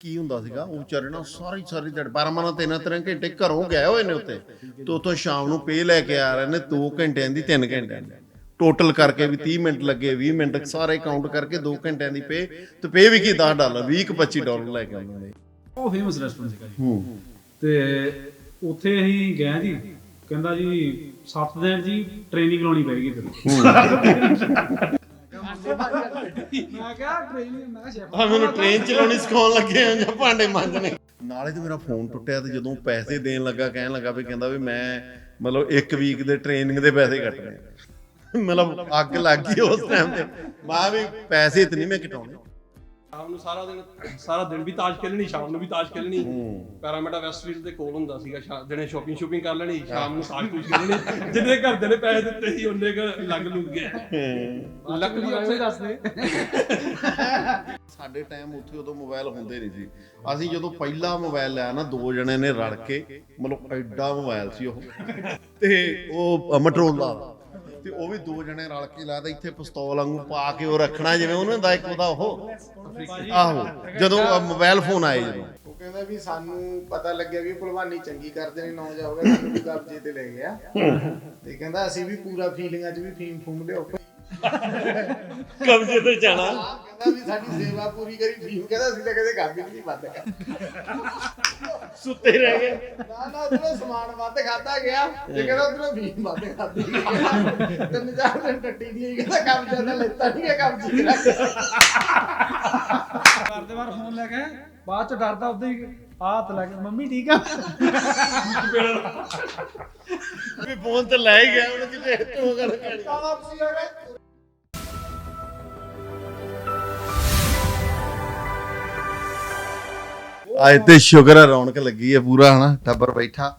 ਕੀ ਹੁੰਦਾ ਸੀਗਾ? ਉਹ ਵਿਚਾਰੇ ਨਾ ਸਾਰੀ ਸਾਰੀ ਦਿਹਾੜੀ ਬਾਰਾਂ ਤਿੰਨ ਤਿੰਨ ਘੰਟੇ ਘਰੋਂ ਗਏ ਹੋਏ ਨੇ ਉੱਤੇ ਤੇ ਉੱਥੋਂ ਸ਼ਾਮ ਨੂੰ ਪੇ ਲੈ ਕੇ ਆ ਰਹੇ ਨੇ 2 ਘੰਟਿਆਂ ਦੀ 3 ਘੰਟਿਆਂ ਦੀ। ਟੋਟਲ ਕਰਕੇ ਵੀ 30 ਮਿੰਟ ਲੱਗੇ 20 ਮਿੰਟ ਸਾਰੇ ਕਾਊਂਟ ਕਰਕੇ 2 ਘੰਟਿਆਂ ਦੀ ਪੇ ਤੇ ਪੇ ਵੀ ਕੀ 10 ਡਾਲਰ 20 ਕੁ 25 ਡਾਲਰ ਲੈ ਕੇ ਆਉਂਦੇ ਨੇ। ਉਹ ਫੇਮਸ ਰੈਸਟੋਰੈਂਟ ਸੀਗਾ ਜੀ। ਤੇ ਉੱਥੇ ਅਸੀਂ ਗਏ ਜੀ ਕਹਿੰਦਾ ਜੀ 7 ਦਿਨ ਜੀ ਟ੍ਰੇਨਿੰਗ ਲਾਉਣੀ ਪੈਗੀ ਤੇਰੇ ਮੈਂ ਕਿਹਾ ਟ੍ਰੇਨਿੰਗ ਮੈਂ ਸ਼ੈਫ ਆ ਮੈਨੂੰ ਟ੍ਰੇਨ ਚਲਾਉਣੀ ਸਿਖਾਉਣ ਲੱਗੇ ਆ ਜਾਂ ਭਾਂਡੇ ਮਾਂਜਣੇ। ਨਾਲੇ ਤੇ ਮੇਰਾ ਫੋਨ ਟੁੱਟਿਆ ਤੇ ਜਦੋਂ ਪੈਸੇ ਦੇਣ ਲੱਗਾ ਕਹਿਣ ਲੱਗਾ ਵੀ ਕਹਿੰਦਾ ਵੀ ਮੈਂ ਮਤਲਬ ਇੱਕ ਵੀਕ ਦੇ ਟ੍ਰੇਨਿੰਗ ਦੇ ਪੈਸੇ ਕੱਟਣੇ। ਮਤਲਬ ਅੱਗ ਲੱਗ ਗਈ ਉਸ ਟਾਈਮ ਤੇ। ਮੈਂ ਵੀ ਪੈਸੇ ਤੇ ਨਹੀਂ ਮੈਂ ਕਟਾਉਣੇ। ਸ਼ਾਮ ਨੂੰ ਸਾਰਾ ਦਿਨ ਸਾਰਾ ਦਿਨ ਵੀ ਤਾਸ਼ ਖੇਲਣੀ ਸ਼ਾਮ ਨੂੰ ਵੀ ਤਾਸ਼ ਖੇਲਣੀ। ਪੈਰਾਮੀਟਾ ਵੈਸਟਫੀਲਡ ਦੇ ਕੋਲ ਹੁੰਦਾ ਸੀਗਾ ਸ਼ਾ- ਦਿਨੇ ਸ਼ਾਪਿੰਗ ਸ਼ੂਪਿੰਗ ਕਰ ਲੈਣੀ ਸ਼ਾਮ ਨੂੰ ਤਾਸ਼ ਤੂਸ਼ ਖੇਲਣੀ ਜਿੰਨੇ ਘਰਦੇ ਨੇ ਪੈਸੇ ਦਿੱਤੇ ਸੀ ਉਹਨੇ ਕ ਲੱਗ ਲੁੱਗ ਗਏ। ਲੱਕਲੀ ਉੱਥੇ ਦੱਸਦੇ ਸਾਡੇ ਟਾਈਮ ਉੱਥੇ ਉਦੋਂ ਮੋਬਾਈਲ ਹੁੰਦੇ ਨਹੀਂ ਸੀ। ਅਸੀਂ ਜਦੋਂ ਪਹਿਲਾ ਮੋਬਾਈਲ ਲਿਆ ਨਾ ਦੋ ਜਣੇ ਨੇ ਰਲ ਕੇ ਮਤਲਬ ਐਡਾ ਮੋਬਾਈਲ ਸੀ ਉਹ। ਤੇ ਉਹ ਮਟਰੋਲਾ ਦਾ ਤੇ ਉਹ ਵੀ ਦੋ ਜਣੇ ਰਲ ਕੇ ਤਾਂ ਇੱਥੇ ਪਿਸਤੌਲ ਵਾਂਗੂ ਪਾ ਕੇ ਉਹ ਰੱਖਣਾ ਜਿਵੇਂ ਉਹਨਾਂ ਦਾ ਇੱਕ ਉਹਦਾ ਉਹ। ਆਹੋ ਜਦੋਂ ਮੋਬਾਈਲ ਫੋਨ ਆਏ ਜਦੋਂ। ਉਹ ਕਹਿੰਦਾ ਵੀ ਸਾਨੂੰ ਪਤਾ ਲੱਗਿਆ ਵੀ ਭਲਵਾਨੀ ਚੰਗੀ ਕਰਦੇ ਨੇ ਨੌ ਜਾ ਹੋ ਗਿਆ ਸਾਨੂੰ ਵੀ ਕਬਜ਼ੇ ਤੇ ਲੈ ਗਿਆ। ਤੇ ਕਹਿੰਦਾ ਅਸੀਂ ਵੀ ਪੂਰਾ ਫੀਲਿੰਗਾਂ 'ਚ ਵੀ ਫੀਮ ਫੂਮ ਲਿਓ ਕਬਜ਼ੇ ਤੇ ਜਾਣਾ। ਕਹਿੰਦਾ ਵੀ ਸਾਡੀ ਸੇਵਾ ਪੂਰੀ ਕਰੀ ਫੀਮ ਕਹਿੰਦਾ ਅਸੀਂ ਤਾਂ ਕਦੇ ਕੰਮ ਹੀ ਨਹੀਂ ਕਰ ਸੁੱਤੇ ਰਹਿ ਗਏ। ਨਾ ਨਾ ਉਧਰੋਂ ਸਮਾਨ ਵੱਧ ਖਾਦਾ ਗਿਆ ਤੇ ਕਹਿੰਦਾ ਉਧਰੋਂ ਫੀਮ ਵੱਧ ਖਾਦੀ ਗਿਆ ਤਿੰਨ ਚਾਰ ਦਿਨ ਟੱਟੀ ਦੀ ਕਹਿੰਦਾ ਕੰਮ ਜ਼ਿਆਦਾ ਲੈਤਾ ਨਹੀਂ ਗਿਆ ਕੰਮ ਚ ਰੱਖ ਕਰਦੇ ਵਾਰ ਫੋਨ ਲੈ ਕੇ ਬਾਅਦ ਚ ਡਰਦਾ ਉਦਾਂ ਹੀ ਹੱਥ ਲਾ ਕੇ ਮੰਮੀ ਠੀਕ ਆ? ਵੀ ਫੋਨ ਤੇ ਲੈ ਹੀ ਗਿਆ ਉਹਨੇ ਕਿਤੇ ਇੱਥੋਂ ਗੱਲ ਕਰਨੀ। ਵਾਪਸੀ ਹੋ ਗਏ। ਅੱਜ ਤੇ ਸ਼ੁਕਰ ਹੈ ਰੌਣਕ ਲੱਗੀ ਹੈ ਪੂਰਾ ਹਨਾ ਟੱਬਰ ਬੈਠਾ।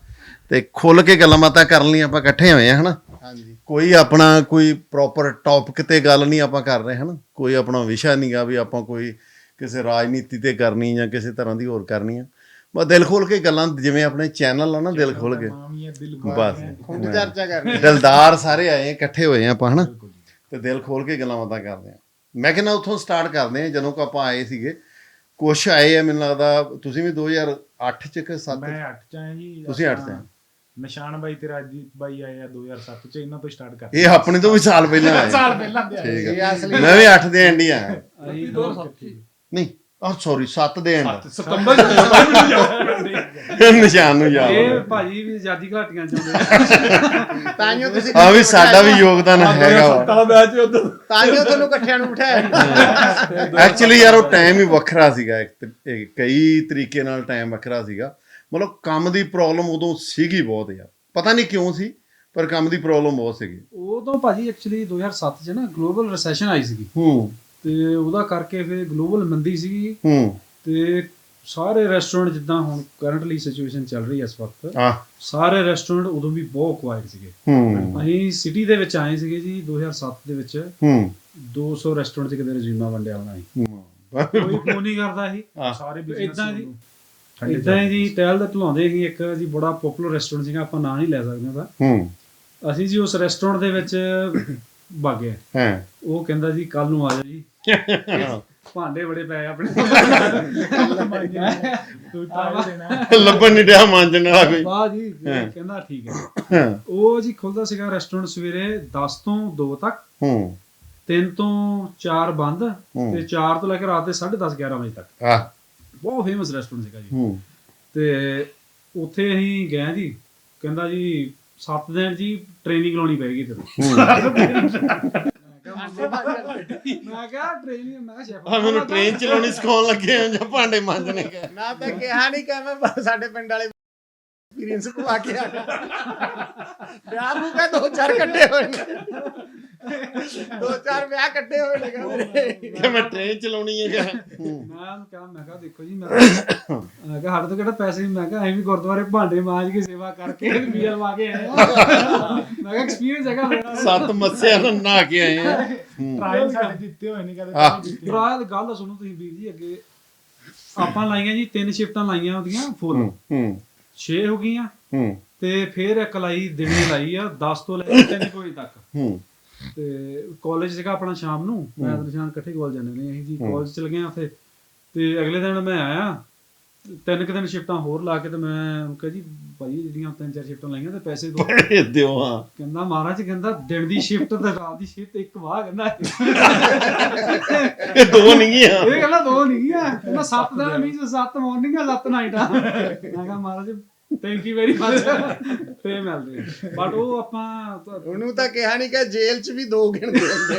ਤੇ ਖੁੱਲ ਕੇ ਗੱਲਾਂ ਬਾਤਾਂ ਕਰਨ ਲਈ ਆਪਾਂ ਇਕੱਠੇ ਹੋਏ ਆ ਹਨਾ। ਹਾਂਜੀ। ਕੋਈ ਆਪਣਾ ਕੋਈ ਪ੍ਰੋਪਰ ਟੌਪਿਕ ਤੇ ਗੱਲ ਨਹੀਂ ਆਪਾਂ ਕਰ ਰਹੇ ਹਨਾ। ਕੋਈ ਆਪਣਾ ਵਿਸ਼ਾ ਨਹੀਂਗਾ ਵੀ ਆਪਾਂ ਕੋਈ ਕਿਸੇ ਰਾਜਨੀਤੀ ਤੇ ਕਰਨੀ ਜਾਂ ਕਿਸੇ ਤਰ੍ਹਾਂ ਦੀ ਹੋਰ ਕਰਨੀ ਆ। ਬਸ ਦਿਲ ਖੋਲ ਕੇ ਗੱਲਾਂ ਜਿਵੇਂ ਆਪਣੇ ਚੈਨਲ ਆ ਨਾ ਦਿਲ ਖੋਲ ਕੇ। ਬਸ। ਖੁੰਡ ਚਰਚਾ ਕਰਨੀ ਦਿਲਦਾਰ ਸਾਰੇ ਆਏ ਆ, ਇਕੱਠੇ ਹੋਏ ਆ ਆਪਾਂ ਹਨਾ। ਤੇ ਦਿਲ ਖੋਲ ਕੇ ਗੱਲਾਂ ਬਾਤਾਂ ਕਰਦੇ ਆ। ਮੈਂ ਕਹਿੰਦਾ ਉੱਥੋਂ ਸਟਾਰਟ ਕਰਦੇ ਆ ਜਦੋਂ ਕੋ ਆਪਾਂ ਆਏ ਸੀਗੇ। ਕੁਛ ਆਏ ਆ ਮੈਨੂੰ ਲੱਗਦਾ ਤੁਸੀਂ ਵੀ 2008 ਚ ਕਿ 7 ਮੈਂ 8 ਚ ਆਇਆ ਜੀ ਤੁਸੀਂ ਅੱਠ ਚ ਆਏ। ਨਿਸ਼ਾਨ ਬਾਈ ਤੇ ਰਾਜਦੀਪ ਬਾਈ ਆਏ ਆ 2007 ਚ ਇਹਨਾਂ ਤੋਂ ਸਟਾਰਟ ਕਰ ਇਹ ਆਪਣੇ ਤੋਂ ਵੀ ਸਾਲ ਪਹਿਲਾਂ ਆਏ ਸਾਲ ਪਹਿਲਾਂ ਦੇ ਆਏ ਠੀਕ ਇਹ ਹੈ ਅਸਲੀ ਮੈਂ ਵੀ 8 ਦੇ ਐਂਡ ਹੀ ਆਇਆ। ਅਸੀਂ ਦੋ ਸਾਥੀ ਨਹੀਂ ਆਹ ਸੌਰੀ 7 ਦੇ ਐਂਡ ਸਤੰਬਰ ਚ ਮੈਨੂੰ ਯਾਦ ਨਿਸ਼ਾਨ ਨੂੰ ਯਾਦ ਇਹ ਆ। ਭਾਜੀ ਵੀ ਆਜ਼ਾਦੀ ਘਾਟੀਆਂ ਚਾਹੁੰਦੇ ਤਾਂਿਓ ਤੁਸੀਂ ਆ ਵੀ ਸਾਡਾ ਵੀ ਯੋਗਦਾਨ ਹੈਗਾ ਵਾ। ਤਾਂ ਮੈਚ ਉਦੋਂ ਤਾਂਿਓ ਤੁਹਾਨੂੰ ਇਕੱਠਿਆਂ ਨੂੰ ਬਿਠਾਇਆ ਐਕਚੁਅਲੀ ਯਾਰ ਉਹ ਟਾਈਮ ਹੀ ਵੱਖਰਾ ਸੀਗਾ ਇੱਕ ਤ- ਇਹ ਕਈ ਤਰੀਕੇ ਨਾਲ ਟਾਈਮ ਵੱਖਰਾ ਸੀਗਾ। ਮਤਲਬ ਕੰਮ ਦੀ ਪ੍ਰੋਬਲਮ ਉਦੋਂ ਸੀਗੀ ਬਹੁਤ ਯਾਰ। ਪਤਾ ਨਹੀਂ ਕਿਉਂ ਸੀ ਪਰ ਕੰਮ ਦੀ ਪ੍ਰੋਬਲਮ ਬਹੁਤ ਸੀਗੀ। ਉਦੋਂ ਭਾਜੀ ਐਕਚੁਅਲੀ 2007 ਚ ਨਾ ਗਲੋਬਲ ਰੈਸੈਸ਼ਨ ਆਈ ਸੀਗੀ। ਹੂੰ। ਤੇ ਉਹਦਾ ਕਰਕੇ ਫਿਰ ਗਲੋਬਲ ਮੰਦੀ ਸੀਗੀ। ਹੂੰ। ਤੇ ਸਾਰੇ ਰੈਸਟੋਰੈਂਟ ਜਿੱਦਾਂ ਹੁਣ ਕਰੰਟਲੀ ਸਿਚੁਏਸ਼ਨ ਚੱਲ ਰਹੀ ਹੈ ਇਸ ਵਕਤ ਆ ਸਾਰੇ ਰੈਸਟੋਰੈਂਟ ਉਦੋਂ ਵੀ ਬਹੁਤ ਕੁਆਇਟ ਸੀਗੇ। ਹੂੰ। ਅਸੀਂ ਸਿਟੀ ਦੇ ਵਿੱਚ ਆਏ ਸੀਗੇ ਜੀ 2007 ਦੇ ਵਿੱਚ। ਹੂੰ। 200 ਰੈਸਟੋਰੈਂਟ 'ਚ ਕਿਤੇ ਰਜੀਮਾ ਵੰਡਿਆ ਹੋਣਾ ਸੀ ਹੂੰ। ਕੋਈ ਫੋਨ ਨਹੀਂ ਕਰਦਾ ਸੀ। ਸਾਰੇ ਇਦਾਂ ਜੀ। ਇਦਾਂ ਹੀ ਜੀ ਟਹਿਲ ਦਾ ਢਲਾਉਂਦੇ ਸੀ ਇੱਕ ਜੀ ਬੜਾ ਪਪੂਲਰ ਰੈਸਟੋਰੈਂਟ ਸੀਗਾ ਆਪਾਂ ਨਾਂ ਨਹੀਂ ਲੈ ਸਕਦੇ ਉਹਦਾ। ਹੂੰ। ਅਸੀਂ ਜੀ ਉਸ ਰੈਸਟੋਰੈਂਟ ਦੇ ਵਿੱਚ ਗਏ ਹਾਂ। ਉਹ ਕਹਿੰਦਾ ਜੀ ਕੱਲ ਨੂੰ ਆ ਜਾਓ ਜੀ। ਭਾਂਡੇ ਬੜੇ ਪਏ ਆਪਣੇ। ਤੂੰ ਟਰਾਈ ਦੇਣਾ। ਲੱਭਣ ਨਹੀਂ ਡਿਆ ਮਾਂਜਣ ਵਾਲਾ ਕੋਈ। ਵਾਹ ਜੀ। ਕਹਿੰਦਾ ਠੀਕ ਹੈ। ਹਾਂ। ਉਹ ਜੀ ਖੁੱਲਦਾ ਸੀਗਾ ਰੈਸਟੋਰੈਂਟ ਸਵੇਰੇ 10 ਤੋਂ 2 ਤੱਕ। ਹੂੰ। 3 ਤੋਂ 4 ਬੰਦ। ਤੇ 4 ਤੋਂ ਲੈ ਕੇ ਰਾਤ ਦੇ 10:30 11 ਵਜੇ ਤੱਕ। ਆ ਬਹੁਤ ਫੇਮਸ ਰੈਸਟੋਰੈਂਟ ਸੀਗਾ ਜੀ। ਹੂੰ। ਤੇ ਉੱਥੇ ਅਸੀਂ ਗਏ ਜੀ। ਕਹਿੰਦਾ ਜੀ 7 ਦਿਨ ਜੀ ਟ੍ਰੇਨਿੰਗ ਲਾਉਣੀ ਪੈਗੀ ਤੇਰੇ ਮੈਂ ਕਿਹਾ ਟ੍ਰੇਨਿੰਗ ਮੈਂ ਸ਼ੈਫ ਆ ਮੈਨੂੰ ਟ੍ਰੇਨ ਚਲਾਉਣੀ ਸਿਖਾਉਣ ਲੱਗੇ ਆ ਜਾਂ ਭਾਂਡੇ ਮਾਂਜਣੇ ਗਏ ਨਾ ਤਾਂ ਕਿਹਾ ਨਹੀਂ ਕਿ ਮੈਂ ਸਾਡੇ ਪਿੰਡ ਵਾਲੇ ਐਕਸਪੀਰੀਅੰਸ ਪਵਾ ਕੇ ਆ ਵਿਆਹ ਨੂੰ ਕਹ ਦੋ ਚਾਰ ਕੱਟੇ ਹੋਏ ਨੇ। ਦੋ ਚਾਰ ਵਿਆਹ ਕੱਟੇ ਹੋਏ ਨੇ ਕਹਿੰਦੇ। ਕਿ ਮੈਂ ਟ੍ਰੇਨ ਚਲਾਉਣੀ ਹੈ ਹੂੰ ਮੈਂ ਉਹਨੂੰ ਕਿਹਾ ਮੈਂ ਕਿਹਾ ਦੇਖੋ ਜੀ ਮੈਂ ਮੈਂ ਕਿਹਾ ਸਾਡੇ ਤੋਂ ਕਿਹੜਾ ਪੈਸੇ ਨਹੀਂ ਮੈਂ ਕਿਹਾ ਐਵੇਂ ਗੁਰਦੁਆਰੇ ਭਾਂਡੇ ਮਾਂਜ ਕੇ ਸੇਵਾ ਕਰਕੇ ਮੀਲ ਲਵਾ ਕੇ ਆਏ। ਮੈਂ ਕਿਹਾ ਐਕਸਪੀਰੀਅੰਸ ਹੈਗਾ ਮੇਰਾ। ਸੱਤ ਮੱਸਿਆ ਨਾਲ ਨਹਾ ਕੇ ਆਏ ਆ। ਹੂੰ। ਟਰਾਈ ਸਾਡੇ ਦਿੱਤੇ ਹੋਏ ਨਹੀਂ ਕਦੇ ਆਹ। ਦਿੱਤੇ ਟਰਾਇਲ ਗੱਲ ਸੁਣੋ ਤੁਸੀਂ ਵੀਰ ਜੀ ਅੱਗੇ। ਆਪਾਂ ਲਾਈਆਂ ਜੀ ਤਿੰਨ ਸ਼ਿਫਟਾਂ ਲਾਈਆਂ ਉਹਦੀਆਂ ਫੁੱਲ ਹੂੰ ਹੂੰ। 6 ਹੋ ਗਈਆਂ। ਹੂੰ। ਤੇ ਫਿਰ ਇੱਕ ਲਾਈ ਦਿਨੇ ਲਾਈ ਆ 10 ਤੋਂ ਲੈ ਕੇ 3 ਵਜੇ ਤੱਕ। ਹੂੰ। ਤੇ ਕਾਲਜ ਸੀਗਾ ਆਪਣਾ ਸ਼ਾਮ ਨੂੰ ਮੈਂ ਤੇ ਨਿਸ਼ਾਨ ਇਕੱਠੇ ਕਾਲਜ ਜਾਂਦੇ ਨੇ ਅਸੀਂ ਜੀ ਕਾਲਜ ਚਲ ਗਏ ਆ ਫਿਰ ਤੇ ਅਗਲੇ ਦਿਨ ਮੈਂ ਆਇਆ ਤਿੰਨ ਕੁ ਦਿਨ ਸ਼ਿਫਟਾਂ ਹੋਰ ਲਾ ਕੇ ਤੇ ਮੈਂ ਉਹਨੂੰ ਕਿਹਾ ਜੀ ਭਾਈ ਜਿਹੜੀਆਂ ਤਿੰਨ ਚਾਰ ਸ਼ਿਫਟਾਂ ਲਾਈਆਂ ਤੇ ਪੈਸੇ ਦੋ। ਦਿਓ ਹਾਂ। ਕਹਿੰਦਾ ਮਹਾਰਾਜ ਕਹਿੰਦਾ ਦਿਨ ਦੀ ਸ਼ਿਫਟ ਤੇ ਰਾਤ ਦੀ ਸ਼ਿਫਟ ਇੱਕ ਵਾਹ ਕਹਿੰਦਾ। ਇਹ ਦੋ ਨਹੀਂ ਆ ਇਹ ਕਹਿੰਦਾ ਦੋ ਨਹੀਂ ਆ ਕਹਿੰਦਾ ਸੱਤ ਦਿਨ ਮੀਨਸ ਸੱਤ ਮਾਰਨਿੰਗ ਆ ਸੱਤ ਨਾਈਟ ਆ। ਮੈਂ ਕਿਹਾ ਮਹਾਰਾਜ ਥੈਂਕ ਯੂ ਵੈਰੀ ਮਚ ਫੇ ਮਿਲਦੇ ਬਟ ਉਹ ਆਪਾਂ ਉਹਨੂੰ ਤਾਂ ਕਿਹਾ ਨਹੀਂ ਕਿ ਜੇਲ੍ਹ 'ਚ ਵੀ ਦੋ ਗਿਣਦੇ ਹੁੰਦੇ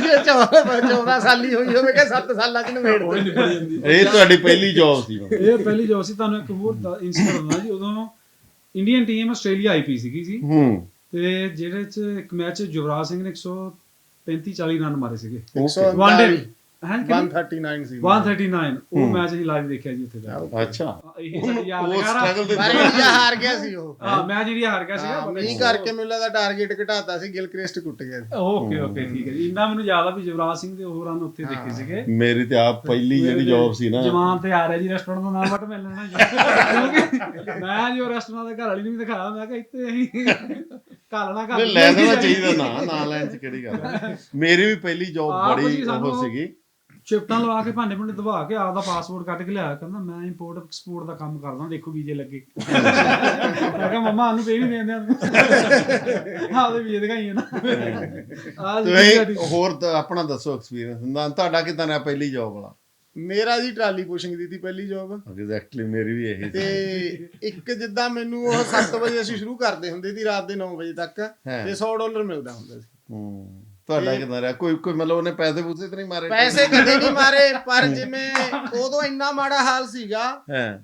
ਜੇ 14 ਸਾਲੀ ਹੋਈ ਹੋਵੇ ਕਿ 7 ਸਾਲਾਂ 'ਚ ਨਵੇੜ ਇਹ ਤੁਹਾਡੀ ਪਹਿਲੀ ਜੌਬ ਸੀ ਇਹ ਪਹਿਲੀ ਜੋ ਸੀ ਤੁਹਾਨੂੰ ਇੱਕ ਹੋਰ ਇਨਸੀਡੈਂਟ ਦੱਸਣਾ ਜੀ। ਉਦੋਂ ਇੰਡੀਅਨ ਟੀਮ ਆਸਟ੍ਰੇਲੀਆ ਆਈਪੀ ਸੀਗੀ ਜੀ। ਹੂੰ। ਤੇ ਜਿਹੜੇ ਚ ਇੱਕ ਮੈਚ ਯੁਵਰਾਜ ਸਿੰਘ ਨੇ 135 40 ਰਨ ਮਾਰੇ ਸੀਗੇ। 139 ਵਨ ਡੇ ਹਾਂ 139 ਸੀ। 139 ਉਹ ਮੈਚ ਅਸੀਂ ਲਾਈਵ ਦੇਖਿਆ ਜੀ ਉੱਥੇ ਦਾ ਅੱਛਾ। ਇਹ ਉਹ ਸਟਰਗਲ ਦੇ ਪਰ ਇੰਡੀਆ ਹਾਰ ਗਿਆ ਸੀ ਉਹ। ਹਾਂ ਮੈਚ ਜਿਹੜੀ ਹਾਰ ਗਿਆ ਸੀਗਾ ਹਾਂ, but ਮੀਂਹ ਕਰਕੇ ਮੈਨੂੰ ਲੱਗਦਾ ਟਾਰਗੇਟ ਘਟਾਤਾ ਸੀ ਗਿਲ ਕ੍ਰਿਸਟ ਕੁੱਟ ਗਿਆ ਸੀ। ਓਕੇ ਓਕੇ ਠੀਕ ਹੈ ਜੀ। ਇੰਨਾ ਮੈਨੂੰ ਯਾਦ ਆ ਵੀ ਯੁਵਰਾਜ ਸਿੰਘ ਦੇ ਉਹ ਰਨ ਉੱਥੇ ਦੇਖੇ ਸੀਗੇ। ਮੇਰੀ ਤੇ ਆਪ ਪਹਿਲੀ ਜਿਹੜੀ ਜੌਬ ਸੀ ਨਾ। ਜਵਾਨ ਤੇ ਆ ਰਿਹਾ ਜੀ ਰੈਸਟੋਰੈਂਟ ਦਾ ਨਾਮ ਬਟ ਮੈਂ ਲੈਣਾ ਮੈਂ ਜੋ ਰੈਸਟੋਰੈਂਟ ਦੇ ਘਰ ਵਾਲੀ ਨੂੰ ਵੀ ਦਿਖਾਇਆ ਮੈਂ ਕਿਹਾ ਇੱਥੇ ਅਸੀਂ ਕਾਲਣਾ ਘਰ ਨਹੀਂ, ਲੈ ਦੇਣਾ ਚਾਹੀਦਾ ਨਾ ਨਾ ਲੈਣ ਚ ਕਿਹੜੀ ਗੱਲ। ਮੇਰੀ ਵੀ ਪਹਿਲੀ ਜੌਬ ਬੜੀ ਉਹ ਸੀਗੀ। ਸ਼ਿਫਟਾਂ ਲਵਾ ਕੇ ਭਾਂਡੇ ਭੁੰਡੇ ਦਬਾ ਕੇ ਆਪਦਾ ਪਾਸਪੋਰਟ ਕੱਢ ਕੇ ਲਿਆ ਕਹਿੰਦਾ ਮੈਂ ਇੰਪੋਰਟ ਐਕਸਪੋਰਟ ਦਾ ਕੰਮ ਕਰਦਾ ਦੇਖੋ ਵੀਜ਼ੇ ਲੱਗੇ। ਮੈਂ ਕਿਹਾ ਮੰਮਾ ਨੂੰ ਪੇ ਨਹੀਂ ਦਿੰਦੇ ਆ। ਆਪਦੇ ਵੀਜ਼ੇ ਦਿਖਾਈਏ ਨਾ। ਆ ਤੁਸੀਂ ਹੋਰ ਆਪਣਾ ਦੱਸੋ ਐਕਸਪੀਰੀਅੰਸ ਤੁਹਾਡਾ ਕਿਦਾਂ ਰਿਹਾ ਪਹਿਲੀ ਜੌਬ ਵਾਲਾ? ਮੇਰਾ ਜੀ ਟਰਾਲੀ ਪੁਸ਼ਿੰਗ ਦੀ ਸੀ ਪਹਿਲੀ ਜੌਬ ਐਗਜ਼ੈਕਟਲੀ ਮੇਰੀ ਵੀ ਇਹੀ ਸੀ। ਤੇ ਇੱਕ ਜਿੱਦਾਂ ਮੈਨੂੰ ਉਹ 7 ਵਜੇ ਅਸੀਂ ਸ਼ੁਰੂ ਕਰਦੇ ਹੁੰਦੇ ਸੀ ਰਾਤ ਦੇ 9 ਵਜੇ ਤੱਕ। ਤੇ 100 ਡਾਲਰ ਮਿਲਦਾ ਹੁੰਦਾ ਸੀ। ਹੂੰ। ਤੁਹਾਡਾ ਕਿਦਾਂ ਰਿਹਾ? ਕੋਈ ਕੋਈ ਮਤਲਬ ਉਹਨੇ ਪੈਸੇ ਪੂਸੇ ਤੇ ਨਹੀਂ ਮਾਰੇ? ਪੈਸੇ ਕਦੇ ਨਹੀਂ ਮਾਰੇ ਪਰ ਜਿਵੇਂ ਉਦੋਂ ਇੰਨਾ ਮਾੜਾ ਹਾਲ ਸੀਗਾ ਹਾਂ।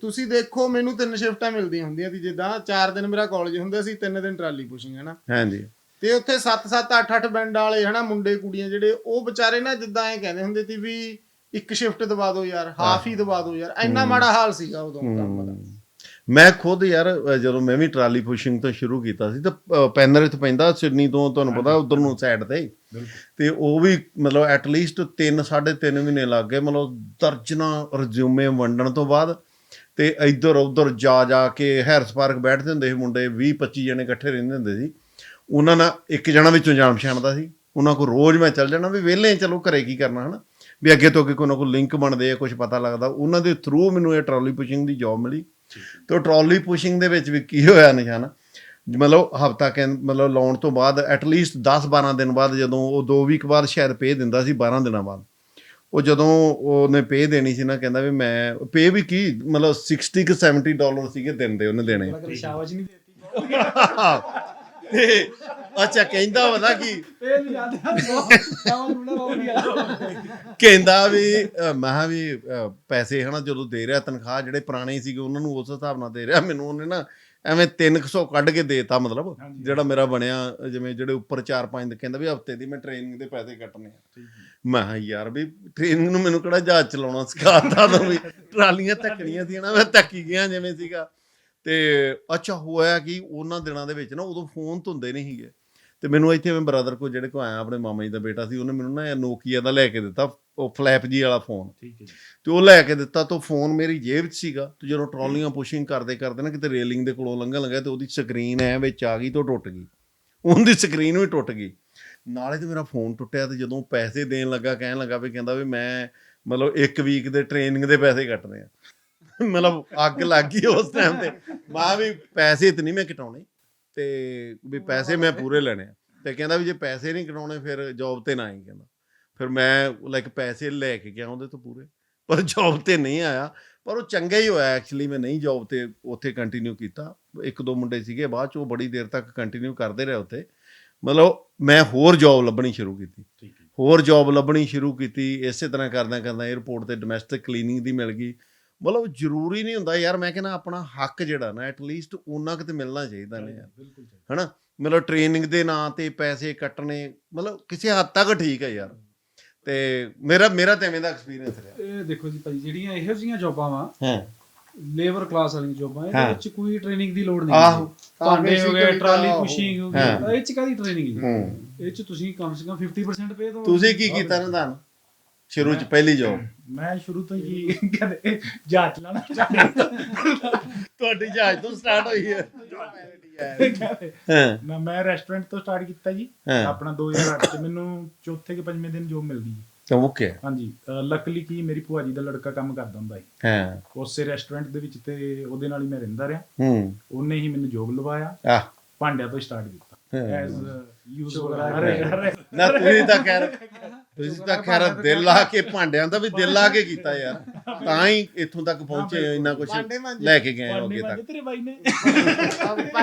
ਤੁਸੀਂ ਦੇਖੋ ਮੈਨੂੰ ਤਿੰਨ ਸ਼ਿਫਟਾਂ ਮਿਲਦੀਆਂ ਹੁੰਦੀਆਂ ਸੀ ਜਿੱਦਾਂ 4 ਦਿਨ ਮੇਰਾ ਕਾਲਜ ਹੁੰਦਾ ਸੀ 3 ਦਿਨ ਟਰਾਲੀ ਪੁਸ਼ਿੰਗ ਹੈ ਨਾ ਹਾਂਜੀ। ਤੇ ਉੱਥੇ 7-7 8-8 ਬੈਂਡ ਵਾਲੇ ਹਨਾ ਮੁੰਡੇ ਕੁੜੀਆਂ ਜਿਹੜੇ ਉਹ ਵਿਚਾਰੇ ਨਾ ਜਿੱਦਾਂ ਐ ਕਹਿੰਦੇ ਹੁੰਦੇ ਸੀ ਵੀ ਇੱਕ ਸ਼ਿਫਟ ਦਵਾ ਦਿਓ ਯਾਰ ਹਾਫ ਹੀ ਦਵਾ ਦਿਓ ਯਾਰ ਇੰਨਾ ਮਾੜਾ ਹਾਲ ਸੀਗਾ ਉਦੋਂ ਕੰਮ ਦਾ ਮੈਂ ਖੁਦ ਯਾਰ ਜਦੋਂ ਮੈਂ ਵੀ ਟਰਾਲੀ ਪੁਸ਼ਿੰਗ ਤੋਂ ਸ਼ੁਰੂ ਕੀਤਾ ਸੀ ਤਾਂ ਪੈਨਰਿਥ ਪੈਂਦਾ ਸਿਡਨੀ ਤੋਂ ਤੁਹਾਨੂੰ ਪਤਾ ਉਧਰ ਨੂੰ ਸਾਈਡ ਤੇ ਤੇ ਉਹ ਵੀ ਮਤਲਬ ਐਟ ਲੀਸਟ 3 3.5 ਮਹੀਨੇ ਲੱਗ ਗਏ ਮਤਲਬ ਦਰਜਨਾ ਰਿਜ਼ਿਊਮੇ ਵੰਡਣ ਤੋਂ ਬਾਅਦ। ਤੇ ਇੱਧਰ ਉੱਧਰ ਜਾ ਜਾ ਕੇ ਹੈਰਸ ਪਾਰਕ ਬੈਠਦੇ ਹੁੰਦੇ ਸੀ ਮੁੰਡੇ 20 25 ਜਣੇ ਇਕੱਠੇ ਰਹਿੰਦੇ ਹੁੰਦੇ ਸੀ। ਉਹਨਾਂ ਨਾਲ ਇੱਕ ਜਣਾ ਵਿੱਚੋਂ ਜਾਣ ਪਛਾਣਦਾ ਸੀ। ਉਹਨਾਂ ਕੋਲ ਰੋਜ਼ ਮੈਂ ਚੱਲ ਜਾਣਾ ਵੀ ਵਿਹਲੇ ਚਲੋ ਘਰੇ ਕੀ ਕਰਨਾ ਹਨਾ? ਵੀ ਅੱਗੇ ਤੋਂ ਅੱਗੇ ਕੋਈ ਨਾ ਕੋਈ ਲਿੰਕ ਬਣਦੇ ਆ ਕੁਝ ਪਤਾ ਲੱਗਦਾ। ਉਹਨਾਂ ਦੇ ਥਰੂ ਮੈਨੂੰ ਇਹ ਟਰਾਲੀ ਪੁਸ਼ਿੰਗ ਦੀ ਜੌਬ ਮਿਲੀ। ਤੇ ਟਰਾਲੀ ਪੁਸ਼ਿੰਗ ਦੇ ਵਿੱਚ ਵੀ ਕੀ ਹੋਇਆ ਨਿਸ਼ਾਨ? ਮਤਲਬ ਹਫਤਾ ਕਹਿ ਮਤਲਬ ਲਾਉਣ ਤੋਂ ਬਾਅਦ ਐਟ ਲੀਸਟ 10 12 ਦਿਨ ਬਾਅਦ ਜਦੋਂ ਉਹ 2 ਵੀਕ ਬਾਅਦ ਸ਼ਾਇਦ ਪੇ ਦਿੰਦਾ ਸੀ 12 ਦਿਨਾਂ ਬਾਅਦ। ਉਹ ਜਦੋਂ ਉਹਨੇ ਪੇ ਦੇਣੀ ਸੀ ਨਾ ਕਹਿੰਦਾ ਵੀ ਮੈਂ ਪੇ ਵੀ ਕੀ? ਮਤਲਬ 60 ਕਿ 70 ਡਾਲਰ ਸੀਗੇ ਦਿਨ ਦੇ ਉਹਨੇ ਦੇਣੇ। ਸ਼ਾਬਾਸ਼ ਨਹੀਂ ਦੇਤੀ। ਤੇ ਅੱਛਾ ਕਹਿੰਦਾ ਪਤਾ ਕੀ ਇਹ ਨਹੀਂ ਯਾਦ ਆ ਸ਼ਾਬਾਸ਼ ਮੁੰਡਾ ਬਹੁਤ ਵਧੀਆ ਕਹਿੰਦਾ ਵੀ ਮੈਂ ਕਿਹਾ ਵੀ ਪੈਸੇ ਹਨਾ ਜਦੋਂ ਦੇ ਰਿਹਾ ਤਨਖਾਹ ਜਿਹੜੇ ਪੁਰਾਣੇ ਸੀਗੇ ਉਹਨਾਂ ਨੂੰ ਉਸ ਹਿਸਾਬ ਨਾਲ ਦੇ ਰਿਹਾ। ਮੈਨੂੰ ਉਹਨੇ ਨਾ ਐਵੇਂ 300 ਕੱਢ ਕੇ ਦੇਤਾ ਮਤਲਬ ਜਿਹੜਾ ਮੇਰਾ ਬਣਿਆ ਜਿਵੇਂ ਜਿਹੜੇ ਉੱਪਰ 4-5 ਦੇ ਕਹਿੰਦਾ ਵੀ ਹਫ਼ਤੇ ਦੀ ਮੈਂ ਟ੍ਰੇਨਿੰਗ ਦੇ ਪੈਸੇ ਕੱਟਣੇ ਆ। ਮੈਂ ਕਿਹਾ ਯਾਰ ਵੀ ਟ੍ਰੇਨਿੰਗ ਨੂੰ ਮੈਨੂੰ ਕਿਹੜਾ ਜਹਾਜ਼ ਚਲਾਉਣਾ? ਸਿਖਾਤਾ ਤਾਂ ਵੀ। ਟਰਾਲੀਆਂ ਧੱਕਣੀਆਂ ਸੀ ਨਾ ਮੈਂ ਧੱਕੀ ਗਿਆ ਜਿਵੇਂ ਸੀਗਾ। ਤੇ ਅੱਛਾ ਹੋਇਆ ਕਿ ਉਹਨਾਂ ਦਿਨਾਂ ਦੇ ਵਿੱਚ ਨਾ ਉਦੋਂ ਫੋਨ ਧੁੰਦੇ ਨਹੀਂ ਸੀਗੇ। ਤੇ ਮੈਨੂੰ ਇੱਥੇ ਮੈਂ ਬ੍ਰਦਰ ਕੋ ਜਿਹੜੇ ਕੋ ਆਇਆ ਆਪਣੇ ਮਾਮਾ ਜੀ ਦਾ ਬੇਟਾ ਸੀ ਉਹਨੇ ਮੈਨੂੰ ਨਾ ਇਹ ਨੋਕੀਆ ਦਾ ਲੈ ਕੇ ਦਿੱਤਾ ਉਹ ਫਲੈਪ ਜੀ ਵਾਲਾ ਫੋਨ ਠੀਕ ਹੈ ਤੇ ਉਹ ਲੈ ਕੇ ਦਿੱਤਾ ਤਾਂ ਫੋਨ ਮੇਰੀ ਜੇਬ 'ਚ ਸੀਗਾ ਤੇ ਜਦੋਂ ਟਰਾਲੀਆਂ ਪੁਸ਼ਿੰਗ ਕਰਦੇ ਕਰਦੇ ਨਾ ਕਿਤੇ ਰੇਲਿੰਗ ਦੇ ਕੋਲੋਂ ਲੰਘਣ ਲੱਗਾ ਤੇ ਉਹਦੀ ਸਕਰੀਨ ਐ ਵਿੱਚ ਆ ਗਈ ਤੇ ਟੁੱਟ ਗਈ। ਉਹਦੀ ਸਕਰੀਨ ਵੀ ਟੁੱਟ ਗਈ। ਨਾਲੇ ਤੇ ਮੇਰਾ ਫੋਨ ਟੁੱਟਿਆ ਤੇ ਜਦੋਂ ਪੈਸੇ ਦੇਣ ਲੱਗਾ ਕਹਿਣ ਲੱਗਾ ਵੀ ਕਹਿੰਦਾ ਵੀ ਮੈਂ ਮਤਲਬ ਇੱਕ ਵੀਕ ਦੇ ਟ੍ਰੇਨਿੰਗ ਦੇ ਪੈਸੇ ਕੱਟਣੇ ਆ। ਮਤਲਬ ਅੱਗ ਲੱਗ ਗਈ ਉਸ ਟਾਈਮ ਤੇ। ਮੈਂ ਵੀ ਪੈਸੇ ਨਹੀਂ ਮੈਂ ਕਟਾਉਣੇ। ਤੇ ਵੀ ਪੈਸੇ ਮੈਂ ਪੂਰੇ ਲੈਣੇ ਆ। ਤੇ ਕਹਿੰਦਾ ਵੀ ਜੇ ਪੈਸੇ ਨਹੀਂ ਕਟਾਉਣੇ ਫਿਰ ਜੌਬ ਤੇ ਨਾ ਆਈ ਕਹਿੰਦਾ। ਫਿਰ ਮੈਂ ਲਾਈਕ ਪੈਸੇ ਲੈ ਕੇ ਗਿਆ ਉਹਦੇ ਤੋਂ ਪੂਰੇ। ਪਰ ਜੌਬ ਤੇ ਨਹੀਂ ਆਇਆ। ਪਰ ਉਹ ਚੰਗਾ ਹੀ ਹੋਇਆ ਐਕਚੁਅਲੀ ਮੈਂ ਨਹੀਂ ਜੌਬ ਤੇ ਉੱਥੇ ਕੰਟੀਨਿਊ ਕੀਤਾ। ਇੱਕ ਦੋ ਮੁੰਡੇ ਸੀਗੇ ਬਾਅਦ ਚ ਉਹ ਬੜੀ ਦੇਰ ਤੱਕ ਕੰਟੀਨਿਊ ਕਰਦੇ ਰਹੇ ਉੱਥੇ। ਮਤਲਬ ਮੈਂ ਹੋਰ ਜੌਬ ਲੱਭਣੀ ਸ਼ੁਰੂ ਕੀਤੀ। ਹੈ। ਹੋਰ ਜੌਬ ਲੱਭਣੀ ਸ਼ੁਰੂ ਕੀਤੀ। ਇਸੇ ਤਰ੍ਹਾਂ ਕਰਦਾ ਕਰਦਾ 에어ਪੋਰਟ ਤੇ ਡੋਮੈਸਟਿਕ ਕਲੀਨਿੰਗ ਦੀ ਮਿਲ ਗਈ। ਮਤਲਬ ਜ਼ਰੂਰੀ ਨਹੀਂ ਹੁੰਦਾ ਯਾਰ ਮੈਂ ਕਹਿੰਦਾ ਆਪਣਾ ਹੱਕ ਜਿਹੜਾ ਨਾ ਐਟ ਲੀਸਟ ਉਹਨਾਂ ਕਿਤੇ ਮਿਲਣਾ ਚਾਹੀਦਾ ਨੇ ਯਾਰ। ਬਿਲਕੁਲ ਹਨਾ? ਮਤਲਬ ਟ੍ਰੇਨਿੰਗ ਦੇ ਨਾਂ ਤੇ ਪੈਸੇ ਕੱਟਣੇ ਮਤਲਬ ਕਿਸੇ ਹੱਦ ਤੱਕ ਠੀਕ ਹੈ ਯਾਰ। ਤੇ ਮੇਰਾ ਮੇਰਾ ਤੇ ਐਵੇਂ ਦਾ ਐਕਸਪੀਰੀਅੰਸ ਰਿਹਾ। ਇਹ ਦੇਖੋ ਜੀ ਭਾਈ ਜਿਹੜੀਆਂ ਇਹੋ ਜਿਹੀਆਂ ਜੌਬਾਂ ਵਾ ਹਾਂ। ਲੇਬਰ ਕਲਾਸ ਵਾਲੀਆਂ ਜੌਬਾਂ ਇਹਦੇ। ਵਿੱਚ ਕੋਈ ਟ੍ਰੇਨਿੰਗ ਦੀ ਲੋੜ ਨਹੀਂ ਆਹੋ। ਭਾਂਡੇ ਹੋ ਗਏ ਟਰਾਲੀ ਪੁਸ਼ਿੰਗ ਹੋ। ਗਈ ਇਹ ਚ ਕਾਦੀ ਟ੍ਰੇਨਿੰਗ ਹੂੰ। ਇਹ ਚ ਤੁਸੀਂ ਕਮ ਸੇ ਕਮ 50% ਪੇ ਦੋ ਤੁਸੀਂ ਕੀ ਕੀਤਾ ਰੰਧਾਨ ਸ਼ੁਰੂ ਚ ਪਹਿਲੀ ਜੌਬ ਮੈਂ ਸ਼ੁਰੂ ਤੋਂ ਹੀ ਕਦੇ ਜਹਾਜ਼ ਚਲਾਣਾ ਚਾਹੁੰਦਾ। ਤੁਹਾਡੀ ਜਹਾਜ਼ ਤੋਂ ਸਟਾਰਟ ਹੋਈ ਹੈ। ਨਾ ਮੈਂ ਰੈਸਟੋਰੈਂਟ ਤੋਂ ਸਟਾਰਟ ਕੀਤਾ ਜੀ। ਆਪਣਾ 2008 ਚ ਮੈਨੂੰ ਚੌਥੇ ਕਿ ਪੰਜਵੇਂ ਦਿਨ ਜੋਬ ਮਿਲ ਗਈ ਚਮੁੱਕਿਆ ਹਾਂਜੀ। ਲੱਕਲੀ ਕੀ ਮੇਰੀ ਭੂਆ ਜੀ ਦਾ ਲੜਕਾ ਕੰਮ ਕਰਦਾ ਹੁੰਦਾ ਸੀ ਹਾਂ। ਉਸੇ ਰੈਸਟੋਰੈਂਟ ਦੇ ਵਿੱਚ ਤੇ ਉਹਦੇ ਨਾਲ ਹੀ ਮੈਂ ਰਹਿੰਦਾ ਰਿਹਾ। ਹੂੰ। ਉਹਨੇ ਹੀ ਮੈਨੂੰ ਜੋਬ ਲਵਾਇਆ। ਆ ਭਾਂਡਿਆਂ ਤੋਂ ਸਟਾਰਟ ਕੀਤਾ। ਐਜ਼ ਯੂਜ਼ ਵਗੈਰਾ ਨਾ ਤੁਸੀਂ ਤਾਂ ਖੈਰ ਤੁਸੀਂ ਤਾਂ ਖੈਰ ਦਿਲ ਲਾ ਕੇ ਭਾਂਡਿਆਂ ਦਾ ਵੀ ਦਿਲ ਲਾ ਕੇ ਕੀਤਾ ਯਾਰ। ਤਾਂ ਹੀ ਇੱਥੋਂ ਤੱਕ ਪਹੁੰਚੇ ਇੰਨਾ ਕੁਝ। ਲੈ ਕੇ ਗਏ ਹੋ ਅੱਗੇ ਤੱਕ। ਤੇਰੇ ਬਾਈ ਨੇ।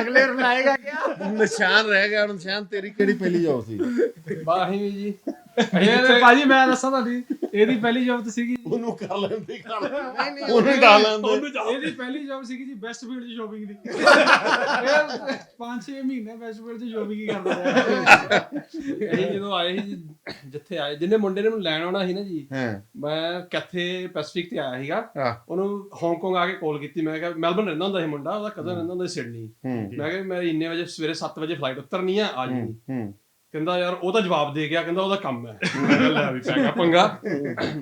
ਅਗਲੇ ਰਲਾਏਗਾ ਕਿਆ? ਨਿਸ਼ਾਨ ਰਹਿ ਗਿਆ ਹੁਣ ਨਿਸ਼ਾਨ ਤੇਰੀ ਕਿਹੜੀ ਪਹਿਲੀ ਜੋਬ ਸੀ? ਬਾਹੀ ਵੀ ਜੀ। ਇਹ ਭਾਜੀ ਮੈਂ ਦੱਸਾਂ ਤੁਹਾਡੀ ਇਹਦੀ ਪਹਿਲੀ ਜੌਬ ਤਾਂ ਸੀਗੀ ਉਹਨੂੰ ਕਰ ਲੈਂਦੇ ਕਰ ਨਹੀਂ ਨਹੀਂ ਉਹਨੂੰ ਡਾਲ ਲੈਂਦੇ। ਇਹਦੀ ਪਹਿਲੀ ਜੌਬ ਸੀਗੀ ਜੀ ਬੈਸਟ ਫੀਲਡ ਦੀ ਸ਼ੋਪਿੰਗ ਦੀ। ਇਹ 5-6 ਮਹੀਨੇ ਬੈਸਟ ਫੀਲਡ ਦੀ ਸ਼ੋਪਿੰਗ ਹੀ ਕਰਦਾ ਰਿਹਾ। ਅਸੀਂ ਜਦੋਂ ਆਏ ਸੀ ਜਿੱਥੇ ਆਏ ਜਿੰਨੇ ਮੁੰਡੇ ਨੇ ਮੈਨੂੰ ਲੈਣ ਆਉਣਾ ਸੀ ਨਾ ਜੀ ਮੈਂ ਕੈਥੇ ਪੈਸੀਫਿਕ ਤੇ ਆਇਆ ਸੀਗਾ। ਉਹਨੂੰ ਹਾਂਗਕਾਂਗ ਆ ਕੇ ਕਾਲ ਕੀਤੀ। ਮੈਂ ਕਿਹਾ ਮੈਲਬਨ ਰਹਿੰਦਾ ਹੁੰਦਾ ਸੀ ਮੁੰਡਾ ਉਹਦਾ ਕਜ਼ਨ ਰਹਿੰਦਾ ਹੁੰਦਾ ਸੀ ਸਿਡਨੀ ਮੈਂ ਕਿਹਾ ਮੇਰੀ ਇੰਨੇ ਵਜੇ ਸਵੇਰੇ 7 ਵਜੇ ਫਲਾਈਟ ਉਤਰਨੀ ਆ ਆ ਜੀ ਕਹਿੰਦਾ ਯਾਰ ਉਹ ਤਾਂ ਜਵਾਬ ਦੇ ਗਿਆ ਕਹਿੰਦਾ ਉਹਦਾ ਕੰਮ ਹੈ। ਮੈਂ ਲੈ ਵੀ ਪੈ ਗਿਆ ਪੰਗਾ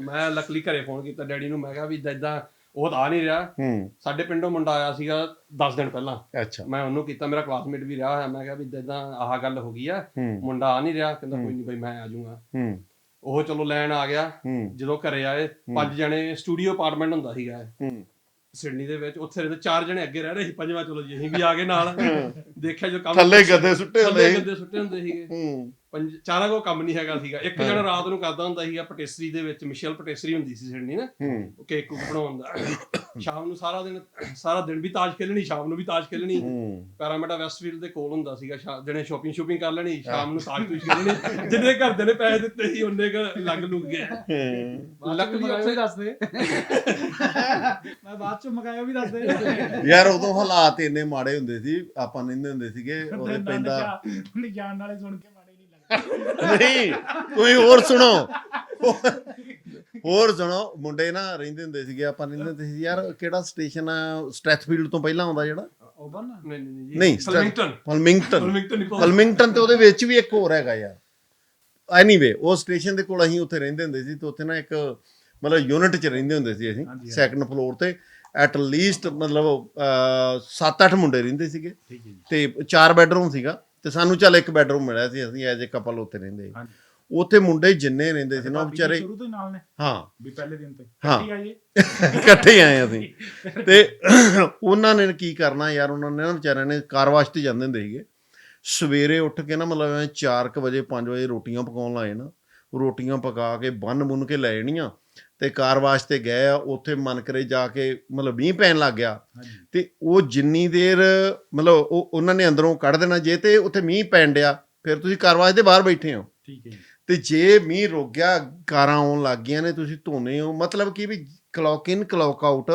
ਮੈਂ ਲੱਕਲੀ ਘਰੇ ਫੋਨ ਕੀਤਾ ਡੈਡੀ ਨੂੰ। ਮੈਂ ਕਿਹਾ ਵੀ ਇਦਾਂ ਇਦਾਂ ਉਹ ਤਾਂ ਆ ਨਹੀਂ ਰਿਹਾ। ਸਾਡੇ ਪਿੰਡੋਂ ਮੁੰਡਾ ਆਇਆ ਸੀਗਾ 10 ਦਿਨ ਪਹਿਲਾਂ। ਅੱਛਾ। ਮੈਂ ਉਹਨੂੰ ਕੀਤਾ ਮੇਰਾ ਕਲਾਸਮੇਟ ਵੀ ਰਿਹਾ ਹੋਇਆ। ਮੈਂ ਕਿਹਾ ਵੀ ਇਦਾਂ ਇਦਾਂ ਆਹ ਗੱਲ ਹੋ ਗਈ ਆ। ਮੁੰਡਾ ਆ ਨਹੀਂ ਰਿਹਾ। ਕਹਿੰਦਾ ਕੋਈ ਨਹੀਂ ਬਈ ਮੈਂ ਆ ਜਾਊਂਗਾ। ਹੂੰ। ਉਹ ਚਲੋ ਲੈਣ ਆ ਗਿਆ ਹੂੰ। ਜਦੋਂ ਘਰੇ ਆਏ ਪੰਜ ਜਣੇ ਸਟੂਡੀਓ ਅਪਾਰਟਮੈਂਟ ਹੁੰਦਾ ਸੀਗਾ ਇਹ, ਹੂੰ। ਸਿਡਨੀ ਦੇ ਵਿੱਚ ਉੱਥੇ ਰਹਿੰਦੇ ਚਾਰ ਜਣੇ ਅੱਗੇ ਰਹਿ ਰਹੇ ਸੀ ਪੰਜਵਾਂ ਚਲੋ ਜੀ ਅਸੀਂ ਵੀ ਆ ਗਏ ਨਾਲ। ਦੇਖਿਆ ਜੋ ਕੰਮ ਥੱਲੇ ਗੱਦੇ ਸੁੱਟੇ ਹੁੰਦੇ ਥੱਲੇ ਸੀ। ਗੱਦੇ ਸੁੱਟੇ ਹੁੰਦੇ ਸੀਗੇ। ਹੂੰ। ਪੰਜ ਚਾਰਾਂ ਕੋ ਕੰਮ ਨਹੀਂ ਹੈਗਾ ਸੀਗਾ। ਇੱਕ ਜਣਾ ਰਾਤ ਨੂੰ ਕਰਦਾ ਹੁੰਦਾ ਸੀਗਾ ਪਟੇਸਰੀ ਦੇ ਵਿੱਚ ਮਿਸ਼ੇਲ ਪਟੇਸਰੀ ਹੁੰਦੀ ਸੀ ਸਿਡਨੀ ਨਾ ਉਹ ਕੇਕ ਕੁਕ ਬਣਾਉਣ ਦਾ। ਸ਼ਾਮ ਨੂੰ ਸਾਰਾ ਦਿਨ ਸਾਰਾ ਦਿਨ ਵੀ ਤਾਸ਼ ਖੇਲਣੀ ਸ਼ਾਮ ਨੂੰ ਵੀ ਤਾਸ਼ ਖੇਲਣੀ। ਪੈਰਾਮੀਟਾ ਵੈਸਟਫੀਲਡ ਦੇ ਕੋਲ ਹੁੰਦਾ ਸੀਗਾ ਦਿਨੇ ਸ਼ਾਪਿੰਗ ਸ਼ੂਪਿੰਗ ਕਰ ਲੈਣੀ ਸ਼ਾਮ ਨੂੰ ਤਾਸ਼ ਤੂਸ਼ ਖੇਲਣੀ। ਜਿੰਨੇ ਘਰਦੇ ਨੇ ਪੈਸੇ ਦਿੱਤੇ ਸੀ ਉਹਨੇ ਕ ਲੱਗ ਲੁੱਗ ਗਿਆ। ਹੂੰ। ਲੱਕਲੀ ਉੱਥੇ ਦੱਸ ਦੇ। ਮੈਂ ਬਾਅਦ ਚ ਮਗਾਇਆ ਵੀ ਦੱਸ ਦੇ। ਯਾਰ ਉਦੋਂ ਹਾਲਾਤ ਇੰਨੇ ਮਾੜੇ ਹੁੰਦੇ ਸੀ ਆਪਾਂ ਨਿੰਦੇ ਹੁੰਦੇ ਸੀਗੇ ਉਹਦੇ ਪੈਂਦਾ ਜਾਣ ਵਾਲੇ ਸੁਣ ਕੇ ਨਹੀਂ ਕੋਈ ਹੋਰ ਸੁਣੋ। ਹੋਰ ਸੁਣੋ ਮੁੰਡੇ ਨਾ ਰਹਿੰਦੇ ਹੁੰਦੇ ਸੀਗੇ ਆਪਾਂ ਰਹਿੰਦੇ ਹੁੰਦੇ ਸੀ ਯਾਰ ਕਿਹੜਾ ਸਟੇਸ਼ਨ ਆ ਸਟ੍ਰੈਥਫੀਲਡ ਤੋਂ ਪਹਿਲਾਂ ਆਉਂਦਾ ਜਿਹੜਾ? ਓਵਨ ਨਹੀਂ ਨਹੀਂ ਜੀ। ਨਹੀਂ ਫਲਮਿੰਗਟਨ ਫਲਮਿੰਗਟਨ ਤੇ ਉਹਦੇ ਵਿੱਚ ਵੀ ਇੱਕ ਹੋਰ ਹੈਗਾ ਯਾਰ। ਐਨੀਵੇ ਉਹ ਸਟੇਸ਼ਨ ਦੇ ਕੋਲ ਅਸੀਂ ਉੱਥੇ ਰਹਿੰਦੇ ਹੁੰਦੇ ਸੀ ਤੇ ਉੱਥੇ ਨਾ ਇੱਕ ਮਤਲਬ ਯੂਨਿਟ 'ਚ ਰਹਿੰਦੇ ਹੁੰਦੇ ਸੀ ਅਸੀਂ ਸੈਕੰਡ ਫਲੋਰ ਤੇ। ਐਟ ਲੀਸਟ ਮਤਲਬ 7-8 ਮੁੰਡੇ ਰਹਿੰਦੇ ਸੀਗੇ। ਠੀਕ ਹੈ ਜੀ। ਤੇ ਚਾਰ ਬੈੱਡਰੂਮ ਸੀਗਾ। ਤੇ ਸਾਨੂੰ ਚੱਲ ਇੱਕ ਬੈੱਡਰੂਮ ਮਿਲਿਆ ਸੀ ਅਸੀਂ ਐਜ਼ ਅ ਕਪਲ ਉੱਥੇ ਰਹਿੰਦੇ ਸੀ। ਹਾਂਜੀ। ਉੱਥੇ ਮੁੰਡੇ ਜਿੰਨੇ ਰਹਿੰਦੇ ਸੀ ਨਾ ਉਹ ਭਾਬੀ ਜੀ ਵਿਚਾਰੇ ਸ਼ੁਰੂ ਤੋਂ ਹੀ ਨਾਲ ਨੇ। ਹਾਂ। ਵੀ ਪਹਿਲੇ ਦਿਨ ਤੇ ਹਾਂ। ਆ ਜੀ ਇਕੱਠੇ ਆਏ ਅਸੀਂ। ਤੇ ਉਹਨਾਂ ਨੇ ਕੀ ਕਰਨਾ ਯਾਰ ਉਹਨਾਂ ਨੇ ਨਾ ਵਿਚਾਰਿਆਂ ਨੇ ਕਾਰ ਵਾਸਤੇ ਜਾਂਦੇ ਹੁੰਦੇ ਸੀਗੇ। ਸਵੇਰੇ ਉੱਠ ਕੇ ਨਾ ਮਤਲਬ ਐਵੇਂ 4:00 ਵਜੇ 5 ਵਜੇ ਰੋਟੀਆਂ ਪਕਾਉਣ ਲਾਏ ਨਾ। ਰੋਟੀਆਂ ਪਕਾ ਕੇ ਬੰਨ ਬੁੰਨ ਕੇ ਲੈ ਜਾਣੀਆਂ। ਤੇ ਕਾਰ ਵਾਸਤੇ ਗਏ ਆ ਉੱਥੇ ਮਨ ਕਰੇ ਜਾ ਕੇ ਮਤਲਬ ਮੀਂਹ ਪੈਣ ਲੱਗ ਗਿਆ। ਤੇ ਉਹ ਜਿੰਨੀ ਦੇਰ ਮਤਲਬ ਉਹ ਉਹਨਾਂ ਨੇ ਅੰਦਰੋਂ ਕੱਢ ਦੇਣਾ ਜੇ ਤੇ ਉੱਥੇ ਮੀਂਹ ਪੈਣ ਡਿਆ ਫਿਰ ਤੁਸੀਂ ਕਾਰ ਵਾਸਤੇ ਬਾਹਰ ਬੈਠੇ ਹੋ। ਠੀਕ ਹੈ ਤੇ ਜੇ ਮੀਂਹ ਰੁਕ ਗਿਆ ਕਾਰਾਂ ਆਉਣ ਲੱਗ ਗਈਆਂ ਨੇ ਤੁਸੀਂ ਧੋਨੇ ਹੋ। ਮਤਲਬ ਕਿ we clock in clock out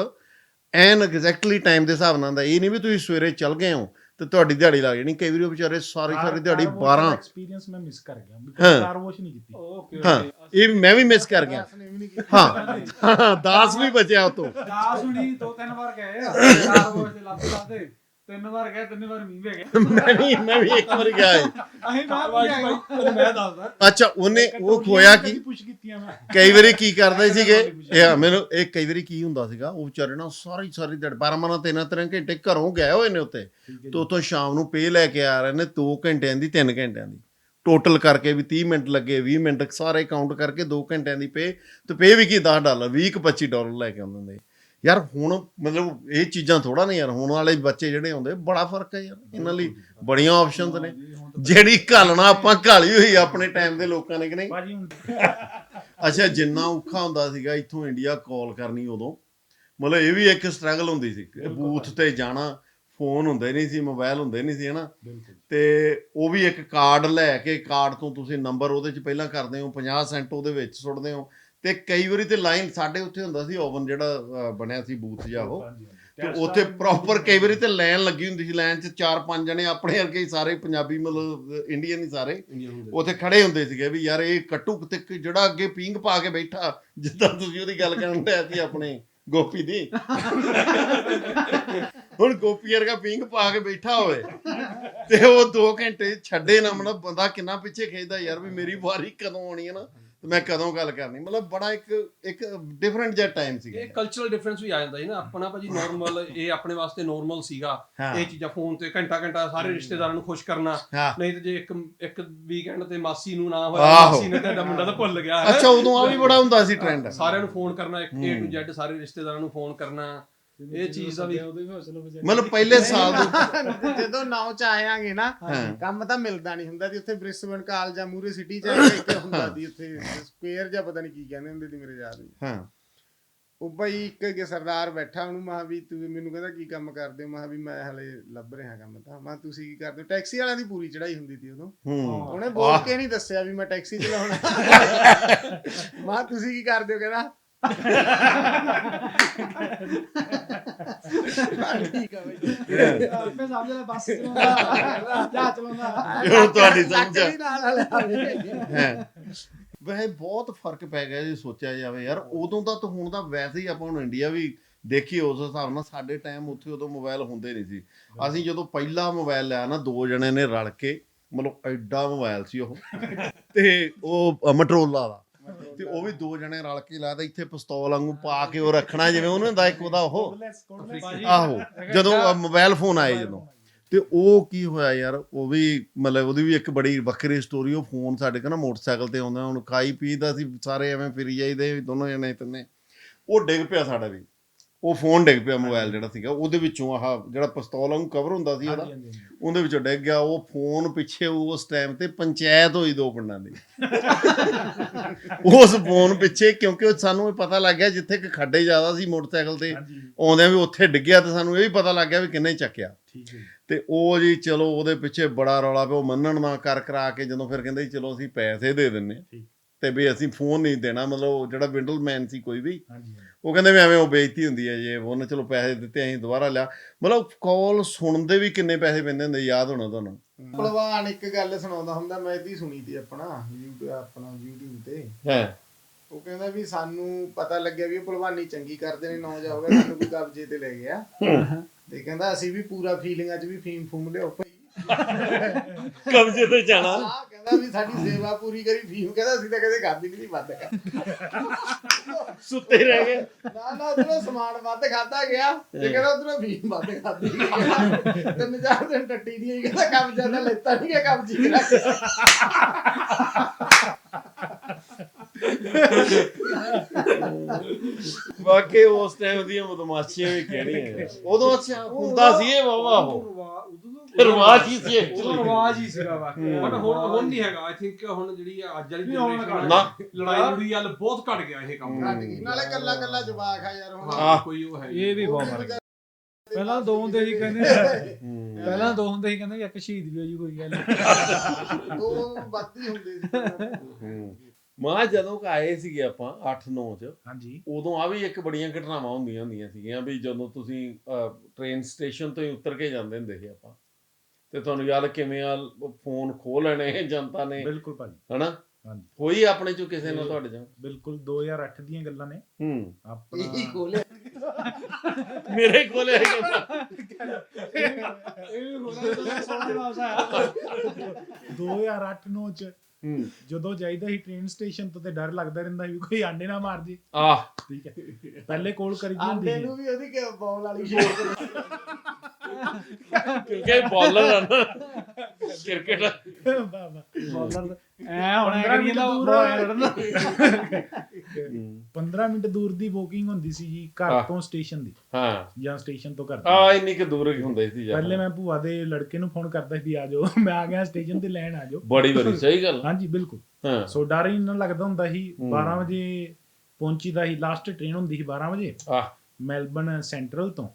an exactly time ਦੇ ਹਿਸਾਬ ਨਾਲ ਹੁੰਦਾ। ਇਹ ਨਹੀਂ ਵੀ ਤੁਸੀਂ ਸਵੇਰੇ ਚੱਲ ਗਏ ਹੋ। ਤੇ ਤੁਹਾਡੀ ਦਿਹਾੜੀ ਲੱਗ ਜਾਣੀ। ਕਈ ਵਾਰੀ ਉਹ ਵਿਚਾਰੇ ਸਾਰੀ ਸਾਰੀ ਦਿਹਾੜੀ 12 ਐਕਸਪੀਰੀਅੰਸ ਮੈਂ ਮਿਸ ਕਰ ਗਿਆ। ਕਾਰ ਵਾਸ਼ ਨਹੀਂ ਕੀਤੀ। ਓਕੇ ਹਾਂ ਇਹ ਵੀ ਮੈਂ ਵੀ ਮਿਸ ਕਰ ਗਿਆ। ਹਾਂ ਹਾਂ, ਦਾਸ ਵੀ ਬਚਿਆ ਉਤੋਂ। ਦਾਸ ਹੁਣੀ ਦੋ ਤਿੰਨ ਵਾਰ ਗਏ ਆ। ਚਾਰ ਵਾਰ ਦੇ ਲੱਭ ਲਾਤੇ ਤਿੰਨ ਵਾਰ ਗਏ ਤਿੰਨ ਵਾਰ ਮੀਂਹ ਪੈ ਗਿਆ। ਮੈਂ ਵੀ ਮੈਂ ਵੀ ਇੱਕ ਵਾਰੀ ਗਿਆ ਸੀ। ਅਸੀਂ ਬਾਹਰ ਭਾਈ ਮੈਂ ਦੱਸਦਾ। ਅੱਛਾ ਉਹਨੇ ਉਹ ਖੋਇਆ ਕੀ? ਪੁੱਛ ਕੀਤੀਆਂ ਮੈਂ। ਕਈ ਵਾਰੀ ਕੀ ਕਰਦੇ ਸੀਗੇ? ਇਹ ਮੈਨੂੰ ਇਹ ਕਈ ਵਾਰੀ ਕੀ ਹੁੰਦਾ ਸੀਗਾ? ਉਹ ਵਿਚਾਰੇ ਨਾ ਸਾਰੀ ਸਾਰੀ ਦਿਹਾੜੀ 12 ਮਨਾ ਤਿੰਨ ਤਿੰਨ ਘੰਟੇ ਘਰੋਂ ਗਏ ਹੋਏ ਨੇ ਉੱਤੇ ਹੈ ਤੇ ਉੱਥੋਂ ਸ਼ਾਮ ਨੂੰ ਪੇ ਲੈ ਕੇ ਆ ਰਹੇ ਨੇ 2 ਘੰਟਿਆਂ ਦੀ 3 ਘੰਟਿਆਂ ਦੀ। ਟੋਟਲ ਕਰਕੇ ਵੀ 30 ਮਿੰਟ ਲੱਗੇ 20 ਮਿੰਟ ਸਾਰੇ ਕਾਊਂਟ ਕਰਕੇ 2 ਘੰਟਿਆਂ ਦੀ ਪੇ। ਤੇ ਪੇ ਵੀ ਕੀ 10 ਡਾਲਰ 20 ਕੁ 25 ਡਾਲਰ ਲੈ ਕੇ ਆਉਂਦੇ ਹੁੰਦੇ। ਯਾਰ ਹੁਣ ਮਤਲਬ ਇਹ ਚੀਜ਼ਾਂ ਥੋੜਾ ਨਹੀਂ ਯਾਰ ਹੁਣ ਵਾਲੇ ਬੱਚੇ ਜਿਹੜੇ ਆਉਂਦੇ ਬੜਾ ਫ਼ਰਕ ਹੈ ਯਾਰ ਇਹਨਾਂ ਲਈ ਬੜੀਆਂ ਆਪਸ਼ਨਸ ਨੇ। ਜਿਹੜੀ ਘਾਲਣਾ ਆਪਾਂ ਘਾਲੀ ਹੋਈ ਆਪਣੇ ਟਾਈਮ ਦੇ ਲੋਕਾਂ ਨੇ ਕਿ ਨਹੀਂ? ਅੱਛਾ ਜਿੰਨਾ ਔਖਾ ਹੁੰਦਾ ਸੀਗਾ ਇੱਥੋਂ ਇੰਡੀਆ ਕਾਲ ਕਰਨੀ ਉਦੋਂ। ਮਤਲਬ ਇਹ ਵੀ ਇੱਕ ਸਟਰਗਲ ਹੁੰਦੀ ਸੀ ਬੂਥ ਤੇ ਜਾਣਾ ਫੋਨ ਹੁੰਦੇ ਨਹੀਂ ਸੀ ਮੋਬਾਈਲ ਹੁੰਦੇ ਨਹੀਂ ਸੀ ਹਨਾ? ਤੇ ਉਹ ਵੀ ਇੱਕ ਕਾਰਡ ਲੈ ਕੇ ਕਾਰਡ ਤੋਂ ਤੁਸੀਂ ਨੰਬਰ ਉਹਦੇ ਚ ਪਹਿਲਾਂ ਕਰਦੇ ਹੋ 50 ਸੈਂਟ ਉਹਦੇ ਵਿੱਚ ਸੁੱਟਦੇ ਹੋ। ਤੇ ਕਈ ਵਾਰੀ ਤੇ ਲਾਈਨ ਸਾਡੇ ਉੱਥੇ ਹੁੰਦਾ ਸੀ ਓਵਨ ਜਿਹੜਾ ਬਣਿਆ ਸੀ ਬੂਥ ਜਾ ਉਹ। ਤੇ ਉੱਥੇ ਪ੍ਰੋਪਰ ਕਈ ਵਾਰੀ ਤੇ ਲਾਈਨ ਲੱਗੀ ਹੁੰਦੀ ਸੀ ਲਾਈਨ 'ਚ ਚਾਰ ਪੰਜ ਜਣੇ ਆਪਣੇ ਵਰਗੇ ਹੀ ਸਾਰੇ ਪੰਜਾਬੀ ਮਤਲਬ ਇੰਡੀਅਨ ਹੀ ਸਾਰੇ। ਉੱਥੇ ਖੜੇ ਹੁੰਦੇ ਸੀਗੇ ਵੀ ਯਾਰ ਇਹ ਕੱਟੂ ਤੇ ਜਿਹੜਾ ਅੱਗੇ ਪੀਂਗ ਪਾ ਕੇ ਬੈਠਾ ਜਿੱਦਾਂ ਤੁਸੀਂ ਉਹਦੀ ਗੱਲ ਕਰਨ ਡਿਆ ਸੀ ਆਪਣੇ ਗੋਪੀ ਦੀ। ਹੁਣ ਗੋਪੀ ਵਰਗਾ ਪੀਂਗ ਪਾ ਕੇ ਬੈਠਾ ਹੋਵੇ। ਤੇ ਉਹ 2 ਘੰਟੇ ਛੱਡੇ ਨਾ ਮਤਲਬ ਬੰਦਾ ਕਿੰਨਾ ਪਿੱਛੇ ਖੇਚਦਾ ਯਾਰ ਵੀ ਮੇਰੀ ਵਾਰੀ ਕਦੋਂ ਆਉਣੀ ਹੈ ਨਾ। ਤੇ ਮੈਂ ਕਦੋਂ ਗੱਲ ਕਰਨੀ ਮਤਲਬ ਬੜਾ ਇੱਕ ਇੱਕ ਡਿਫਰੈਂਟ ਜਿਹਾ ਟਾਈਮ ਸੀਗਾ ਇਹ ਕਲਚਰਲ ਡਿਫਰੈਂਸ ਵੀ ਆ ਜਾਂਦਾ ਹੈ ਨਾ ਆਪਣਾ ਭਾਜੀ ਨਾਰਮਲ ਇਹ ਆਪਣੇ ਵਾਸਤੇ ਨਾਰਮਲ ਸੀਗਾ। ਹਾਂ। ਇਹ ਚੀਜ਼ਾਂ ਫੋਨ ਤੇ ਘੰਟਾ ਘੰਟਾ ਸਾਰੇ ਰਿਸ਼ਤੇਦਾਰਾਂ ਨੂੰ ਖੁਸ਼ ਕਰਨਾ ਹਾਂ। ਨਹੀਂ ਤੇ ਜੇ ਇੱਕ ਇੱਕ ਵੀਕਐਂਡ ਤੇ ਮਾਸੀ ਨੂੰ ਨਾ ਹੋਇਆ ਆਹੋ। ਮਾਸੀ ਨੇ ਤੁਹਾਡਾ ਮੁੰਡਾ ਤਾਂ ਭੁੱਲ ਗਿਆ ਹੈ। ਅੱਛਾ ਉਦੋਂ ਆ ਵੀ ਬੜਾ ਹੁੰਦਾ ਸੀ ਟ੍ਰੈਂਡ ਸਾਰਿਆਂ ਨੂੰ ਫੋਨ ਕਰਨਾ ਇੱਕ A to Z ਸਾਰੇ ਰਿਸ਼ਤੇਦਾਰਾਂ ਨੂੰ ਫੋਨ ਕਰਨਾ। ਇਹ ਚੀਜ਼ ਦਾ ਵੀ ਮਤਲਬ ਪਹਿਲੇ ਸਾਲ ਦੇ ਜਦੋਂ ਨਾਉ ਚ ਆਇਆਂਗੇ ਨਾ। ਕੰਮ ਤਾਂ ਮਿਲਦਾ ਨਹੀਂ ਹੁੰਦਾ ਜੀ ਉੱਥੇ ਬ੍ਰਿਸਬਨ ਕਾਲ ਜਾਂ ਮੂਰੇ ਸਿਟੀ ਚ ਇੱਕ ਹੁੰਦਾ ਦੀ ਉੱਥੇ ਸਕੁਅਰ ਜਾਂ ਪਤਾ ਨਹੀਂ ਕੀ ਕਹਿੰਦੇ ਹੁੰਦੇ ਸੀ ਮੇਰੇ ਯਾਦ ਨਹੀਂ ਹਾਂ। ਉਹ ਬਈ ਇੱਕ ਕਿ ਸਰਦਾਰ ਬੈਠਾ ਉਹਨੂੰ ਮਹਾ ਵੀ ਤੂੰ ਮੈਨੂੰ ਕਹਿੰਦਾ ਕੀ ਕੰਮ ਕਰਦੇ ਹੋ ਮਹਾ ਵੀ ਮੈਂ ਹਲੇ ਲੱਭ ਰਿਹਾ ਕੰਮ ਤਾਂ। ਮੈਂ ਤੁਸੀਂ ਕੀ ਕਰਦੇ ਹੋ? ਟੈਕਸੀ ਵਾਲਿਆਂ ਦੀ ਪੂਰੀ ਚੜਾਈ ਹੁੰਦੀ ਸੀ ਉਦੋਂ। ਹੂੰ। ਉਹਨੇ ਬੋਲ ਕੇ ਨਹੀਂ ਦੱਸਿਆ ਵੀ ਮੈਂ ਟੈਕਸੀ ਚਲਾਉਣਾ। ਮਾ ਤੁਸੀਂ ਕੀ ਕਰਦੇ ਹੋ ਕਹਿੰਦਾ? ਠੀਕ ਆ ਬਈ ਆਪੇ ਸਮਝ ਲੈ ਬੱਸ ਚਲਾਉਂਦਾ ਜਾ ਚਲਾਉਂਦਾ ਇਹ ਤੁਹਾਡੀ ਸਮਝ ਆ। ਟੱਕਰੀ ਨਾਲ ਵਾਲੇ ਆਵੇ ਹੈ ਵੈਸੇ ਬਹੁਤ ਫ਼ਰਕ ਪੈ ਗਿਆ ਜੇ ਸੋਚਿਆ ਜਾਵੇ ਯਾਰ ਉਦੋਂ ਦਾ ਤਾਂ ਹੁਣ ਦਾ ਵੈਸੇ ਹੀ ਆਪਾਂ ਹੁਣ ਇੰਡੀਆ ਵੀ ਦੇਖੀ ਉਸ ਹਿਸਾਬ ਨਾਲ ਸਾਡੇ ਟਾਈਮ ਉੱਥੇ ਉਦੋਂ ਮੋਬਾਈਲ ਹੁੰਦੇ ਨਹੀਂ ਸੀ। ਅਸੀਂ ਜਦੋਂ ਪਹਿਲਾ ਮੋਬਾਈਲ ਲਿਆ ਨਾ ਦੋ ਜਣੇ ਨੇ ਰਲ ਕੇ ਮਤਲਬ ਐਡਾ ਮੋਬਾਈਲ ਸੀ ਉਹ। ਤੇ ਉਹ ਮਟਰੋਲਾ ਦਾ ਤੇ ਉਹ ਵੀ ਦੋ ਜਣੇ ਰਲ ਕੇ ਲਾਇਆ ਤਾਂ ਇੱਥੇ ਪਿਸਤੌਲ ਵਾਂਗੂ ਪਾ ਕੇ ਉਹ ਰੱਖਣਾ ਜਿਵੇਂ ਉਹਨੂੰ ਹੁੰਦਾ ਇੱਕ ਉਹਦਾ ਉਹ। ਆਹੋ, ਜਦੋਂ ਆਹ ਮੋਬਾਈਲ ਫੋਨ ਆਏ ਜਦੋਂ। ਤੇ ਉਹ ਕੀ ਹੋਇਆ ਯਾਰ, ਉਹ ਵੀ ਮਤਲਬ ਉਹਦੀ ਵੀ ਇੱਕ ਬੜੀ ਵੱਖਰੀ ਸਟੋਰੀ ਉਹ ਫੋਨ ਸਾਡੇ ਕੋਲ ਨਾ ਮੋਟਰਸਾਈਕਲ ਤੇ ਆਉਂਦਾ, ਹੁਣ ਖਾਈ ਪੀ ਦਾ ਸੀ ਸਾਰੇ ਐਵੇਂ ਫਿਰੀ ਜਾਈਦੇ, ਦੋਨੋਂ ਜਣੇ ਤਿੰਨੇ। ਉਹ ਡਿੱਗ ਪਿਆ ਸਾਡਾ ਵੀ। ਉਹ ਫੋਨ ਡਿੱਗ ਪਿਆ ਮੋਬਾਈਲ ਜਿਹੜਾ ਸੀਗਾ ਉਹਦੇ ਵਿੱਚੋਂ ਆਹ ਜਿਹੜਾ ਪਿਸਤੌਲ ਵਾਂਗੂ ਕਵਰ ਹੁੰਦਾ ਸੀ ਉਹਦਾ ਉਹਦੇ ਵਿੱਚੋਂ ਡਿੱਗ ਗਿਆ ਉਹ ਫੋਨ ਪਿੱਛੇ ਉਸ ਟਾਈਮ ਤੇ ਪੰਚਾਇਤ ਹੋਈ ਦੋ ਪਿੰਡਾਂ ਦੀ। ਉਸ ਫੋਨ ਪਿੱਛੇ ਕਿਉਂਕਿ ਉਹ ਸਾਨੂੰ ਇਹ ਪਤਾ ਲੱਗ ਗਿਆ ਜਿੱਥੇ ਕਿ ਖੱਡੇ ਜ਼ਿਆਦਾ ਸੀ ਮੋਟਰਸਾਈਕਲ ਤੇ ਆਉਂਦਿਆਂ ਵੀ ਉੱਥੇ ਡਿੱਗਿਆ ਤੇ ਸਾਨੂੰ ਇਹ ਵੀ ਪਤਾ ਲੱਗ ਗਿਆ ਵੀ ਕਿੰਨੇ ਚੱਕਿਆ। ਤੇ ਉਹ ਜੀ ਚਲੋ ਉਹਦੇ ਪਿੱਛੇ ਬੜਾ ਰੌਲਾ ਪਿਆ ਉਹ ਮੰਨਣ ਨਾ ਕਰ ਕਰਾ ਕੇ ਜਦੋਂ ਫਿਰ ਕਹਿੰਦੇ ਚਲੋ ਅਸੀਂ ਪੈਸੇ ਦੇ ਦਿੰਨੇ। ਤੇ ਵੀ ਅਸੀਂ ਫੋਨ ਨਹੀਂ ਦੇਣਾ ਮਤਲਬ ਜਿਹੜਾ ਵਿੰਡਲਮੈਨ ਸੀ ਕੋਈ ਵੀ। ਹਾਂਜੀ। ਉਹ ਕਹਿੰਦੇ ਵੀ ਐਵੇਂ ਉਹ ਬੇਇੱਜ਼ਤੀ ਹੁੰਦੀ ਹੈ ਜੇ ਉਹਨੇ ਚਲੋ ਪੈਸੇ ਦਿੱਤੇ ਅਸੀਂ ਦੁਬਾਰਾ ਲਿਆ। ਮਤਲਬ ਕਾਲ ਸੁਣਦੇ ਵੀ ਕਿੰਨੇ ਪੈਸੇ ਪੈਂਦੇ ਹੁੰਦੇ ਯਾਦ ਹੋਣਾ ਤੁਹਾਨੂੰ? ਭਲਵਾਨ ਇੱਕ ਗੱਲ ਸੁਣਾਉਂਦਾ ਹੁੰਦਾ ਮੈਂ ਇਹਦੀ ਸੁਣੀ ਤੀ ਆਪਣਾ YouTube ਆਪਣਾ YouTube ਤੇ। ਹੈ। ਉਹ ਕਹਿੰਦਾ ਵੀ ਸਾਨੂੰ ਪਤਾ ਲੱਗਿਆ ਵੀ ਇਹ ਭਲਵਾਨੀ ਚੰਗੀ ਕਰਦੇ ਨੇ ਨੌ ਜਾ ਹੋ ਗਿਆ ਸਾਨੂੰ ਵੀ ਕਬਜ਼ੇ ਤੇ ਲੈ ਗਿਆ। ਤੇ ਕਹਿੰਦਾ ਅਸੀਂ ਵੀ ਪੂਰਾ ਫੀਲਿੰਗਾਂ 'ਚ ਵੀ ਫੀਮ ਫੂਮ ਲਿਓ ਭਾਈ ਕਬਜ਼ੇ ਤੇ ਜਾਣਾ। ਕਹਿੰਦਾ ਵੀ ਸਾਡੀ ਸੇਵਾ ਪੂਰੀ ਕਰੀ ਫੀਮ ਕਹਿੰਦਾ ਅਸੀਂ ਤਾਂ ਕਦੇ ਵੀ ਨਹੀਂ ਵੱਧ ਸੁੱਤੇ ਰਹਿ ਗਏ। ਨਾ ਨਾ ਉਧਰੋਂ ਸਮਾਨ ਵੱਧ ਖਾਦਾ ਗਿਆ ਤੇ ਕਹਿੰਦਾ ਉਧਰੋਂ ਫੀਮ ਵੱਧ ਖਾਦੀ ਗਈ। ਤਿੰਨ ਚਾਰ ਦਿਨ ਟੱਟੀ ਦੀ ਹੀ ਕਹਿੰਦਾ ਕਬਜ਼ਾ ਤਾਂ ਲੈਤਾ ਨਹੀਂ ਗਿਆ ਕਬਜ਼ੀ ਕਰਾ ਕੇ ਵਾਕਈ ਉਸ ਟਾਈਮ ਦੀਆਂ ਮਦਮਾਸ਼ੀਆਂ ਵੀ ਕਿਹੜੀਆਂ ਉਦੋਂ ਅੱਛਾ ਹੁੰਦਾ ਸੀ ਇਹ ਵਾਵਾ ਉਹ ਰਿਵਾਜ ਹੀ ਸੀ ਉਹ actually। ਰਿਵਾਜ ਹੀ ਸੀਗਾ ਵਾ। ਬਟ ਹੁਣ ਹੁਣ ਨਹੀਂ ਹੈਗਾ। ਆਈ ਥਿੰਕ ਹੁਣ ਜਿਹੜੀ ਆ ਅੱਜ ਵਾਲੀ ਵੀ ਹੁਣ generation ਨਾ। ਲੜਾਈ ਲੜੀ ਵੱਲ ਬਹੁਤ ਘਟ ਗਿਆ ਇਹ ਕੰਮ। ਘੱਟ ਗਈ। ਨਾਲੇ ਕੱਲਾ ਕੱਲਾ ਜਵਾਕ ਆ ਯਾਰ ਹੁਣ ਹਾਂ ਕੋਈ ਉਹ ਹੈ ਹੀ ਇਹ ਵੀ ਬਹੁਤ ਫ਼ਰਕ ਪਹਿਲਾਂ ਦੋ ਹੁੰਦੇ ਸੀ ਕਹਿੰਦੇ ਹੂੰ। ਪਹਿਲਾਂ ਦੋ ਹੁੰਦੇ ਸੀ ਕਹਿੰਦੇ ਵੀ ਇੱਕ ਸ਼ਹੀਦ ਵੀ ਹੋ ਜੀ ਕੋਈ ਗੱਲ ਨਹੀਂ ਦੋ ਬੱਤੀ ਹੁੰਦੇ ਸੀ। ਹੂੰ। ਮਾਂ ਜਦੋਂ ਕ ਆਏ ਸੀਗੇ ਆਪਾਂ 8 9 ਚ ਹਾਂਜੀ। ਉਦੋਂ ਆ ਵੀ ਇੱਕ ਬੜੀਆਂ ਘਟਨਾਵਾਂ ਹੁੰਦੀਆਂ ਹੁੰਦੀਆਂ ਸੀਗੀਆਂ ਵੀ ਜਦੋਂ ਤੁਸੀਂ ਟ੍ਰੇਨ ਸਟੇਸ਼ਨ ਤੋਂ ਹੀ ਉਤਰ ਕੇ ਜਾਂਦੇ ਹੁੰਦੇ ਸੀ ਆਪਾਂ। ਤੇ ਤੁਹਾਨੂੰ ਯਾਦ ਕਿਵੇਂ ਆ ਫੋਨ ਖੋ ਲੈਣੇ ਜਨਤਾ ਨੇ? ਬਿਲਕੁਲ ਭਾਜੀ। ਹਨਾ? ਹਾਂਜੀ। ਹੋਈ ਆਪਣੇ ਚੋਂ ਕਿਸੇ ਨਾਲ ਤੁਹਾਡੇ ਜਾਂ ਬਿਲਕੁਲ 2008 ਦੀਆਂ ਗੱਲਾਂ ਨੇ। ਹੂੰ। ਇਹੀ ਆਪਣਾ ਖੋਲੇ ਮੇਰੇ ਕੋਲੇ ਹੈਗੇ ਇਹ ਹੋਣਾ ਸੋਹਣਾ ਵਾਪਸ ਆਇਆ। 2008 9 ਚ ਹੂੰ। ਜਦੋਂ ਜਾਈਦਾ ਸੀ ਟ੍ਰੇਨ ਸਟੇਸ਼ਨ ਤੋਂ ਤੇ ਡਰ ਲੱਗਦਾ ਰਹਿੰਦਾ ਸੀ ਵੀ ਕੋਈ ਆਂਡੇ ਨਾ ਮਾਰ ਜੇ। ਆਹ। ਠੀਕ ਹੈ। ਪਹਿਲੇ ਕੋਲ ਕਰੀ ਦੀ ਹੁੰਦੀ ਆਂਡੇ ਸੀ। ਨੂੰ ਵੀ ਉਹਦੀ ਕਿ ਬੌਲ ਵਾਲੀ ਸ਼ੇਪ ਕਿਉਂਕਿ ਬਾਲਰ ਆ ਨਾ। ਕ੍ਰਿਕਟ ਵਾਹ ਵਾਹ ਬੋਲਰ ਐ ਹੁਣ ਐ 15 ਕਰੀ ਜਾਂਦਾ ਮਿੰਟ ਉਹ ਐ ਲੜਨਾ। 15 ਮਿੰਟ ਦੂਰ ਦੀ ਵੋਕਿੰਗ ਹੁੰਦੀ ਸੀ ਜੀ ਘਰ। ਤੋਂ ਸਟੇਸ਼ਨ ਦੀ। ਹਾਂ। ਜਾਂ ਸਟੇਸ਼ਨ ਤੋਂ ਘਰ ਆ ਇੰਨੀ ਕਿ ਦੂਰ ਹੁੰਦੇ ਸੀ ਯਾਰ ਪਹਿਲੇ ਮੈਂ ਭੂਆ ਦੇ ਲੜਕੇ ਨੂੰ ਫੋਨ ਕਰਦਾ ਸੀ ਵੀ ਆ ਜਾਓ। ਮੈਂ ਆ ਗਿਆ ਸਟੇਸ਼ਨ ਤੇ ਲੈਣ ਆ ਜਾਓ। ਬੜੀ ਬੜੀ ਸਹੀ ਗੱਲ। ਹਾਂਜੀ ਬਿਲਕੁਲ। ਹਾਂ। ਸੋ ਡਰ ਹੀ ਇੰਨਾ ਲੱਗਦਾ ਹੁੰਦਾ ਸੀ। ਹੂੰ। 12 ਵਜੇ ਪਹੁੰਚੀਦਾ ਸੀ। ਲਾਸਟ ਟ੍ਰੇਨ ਹੁੰਦੀ ਸੀ 12 ਵਜੇ। ਆਹ। ਮੈਲਬਨ ਸੈਂਟਰਲ ਤੋਂ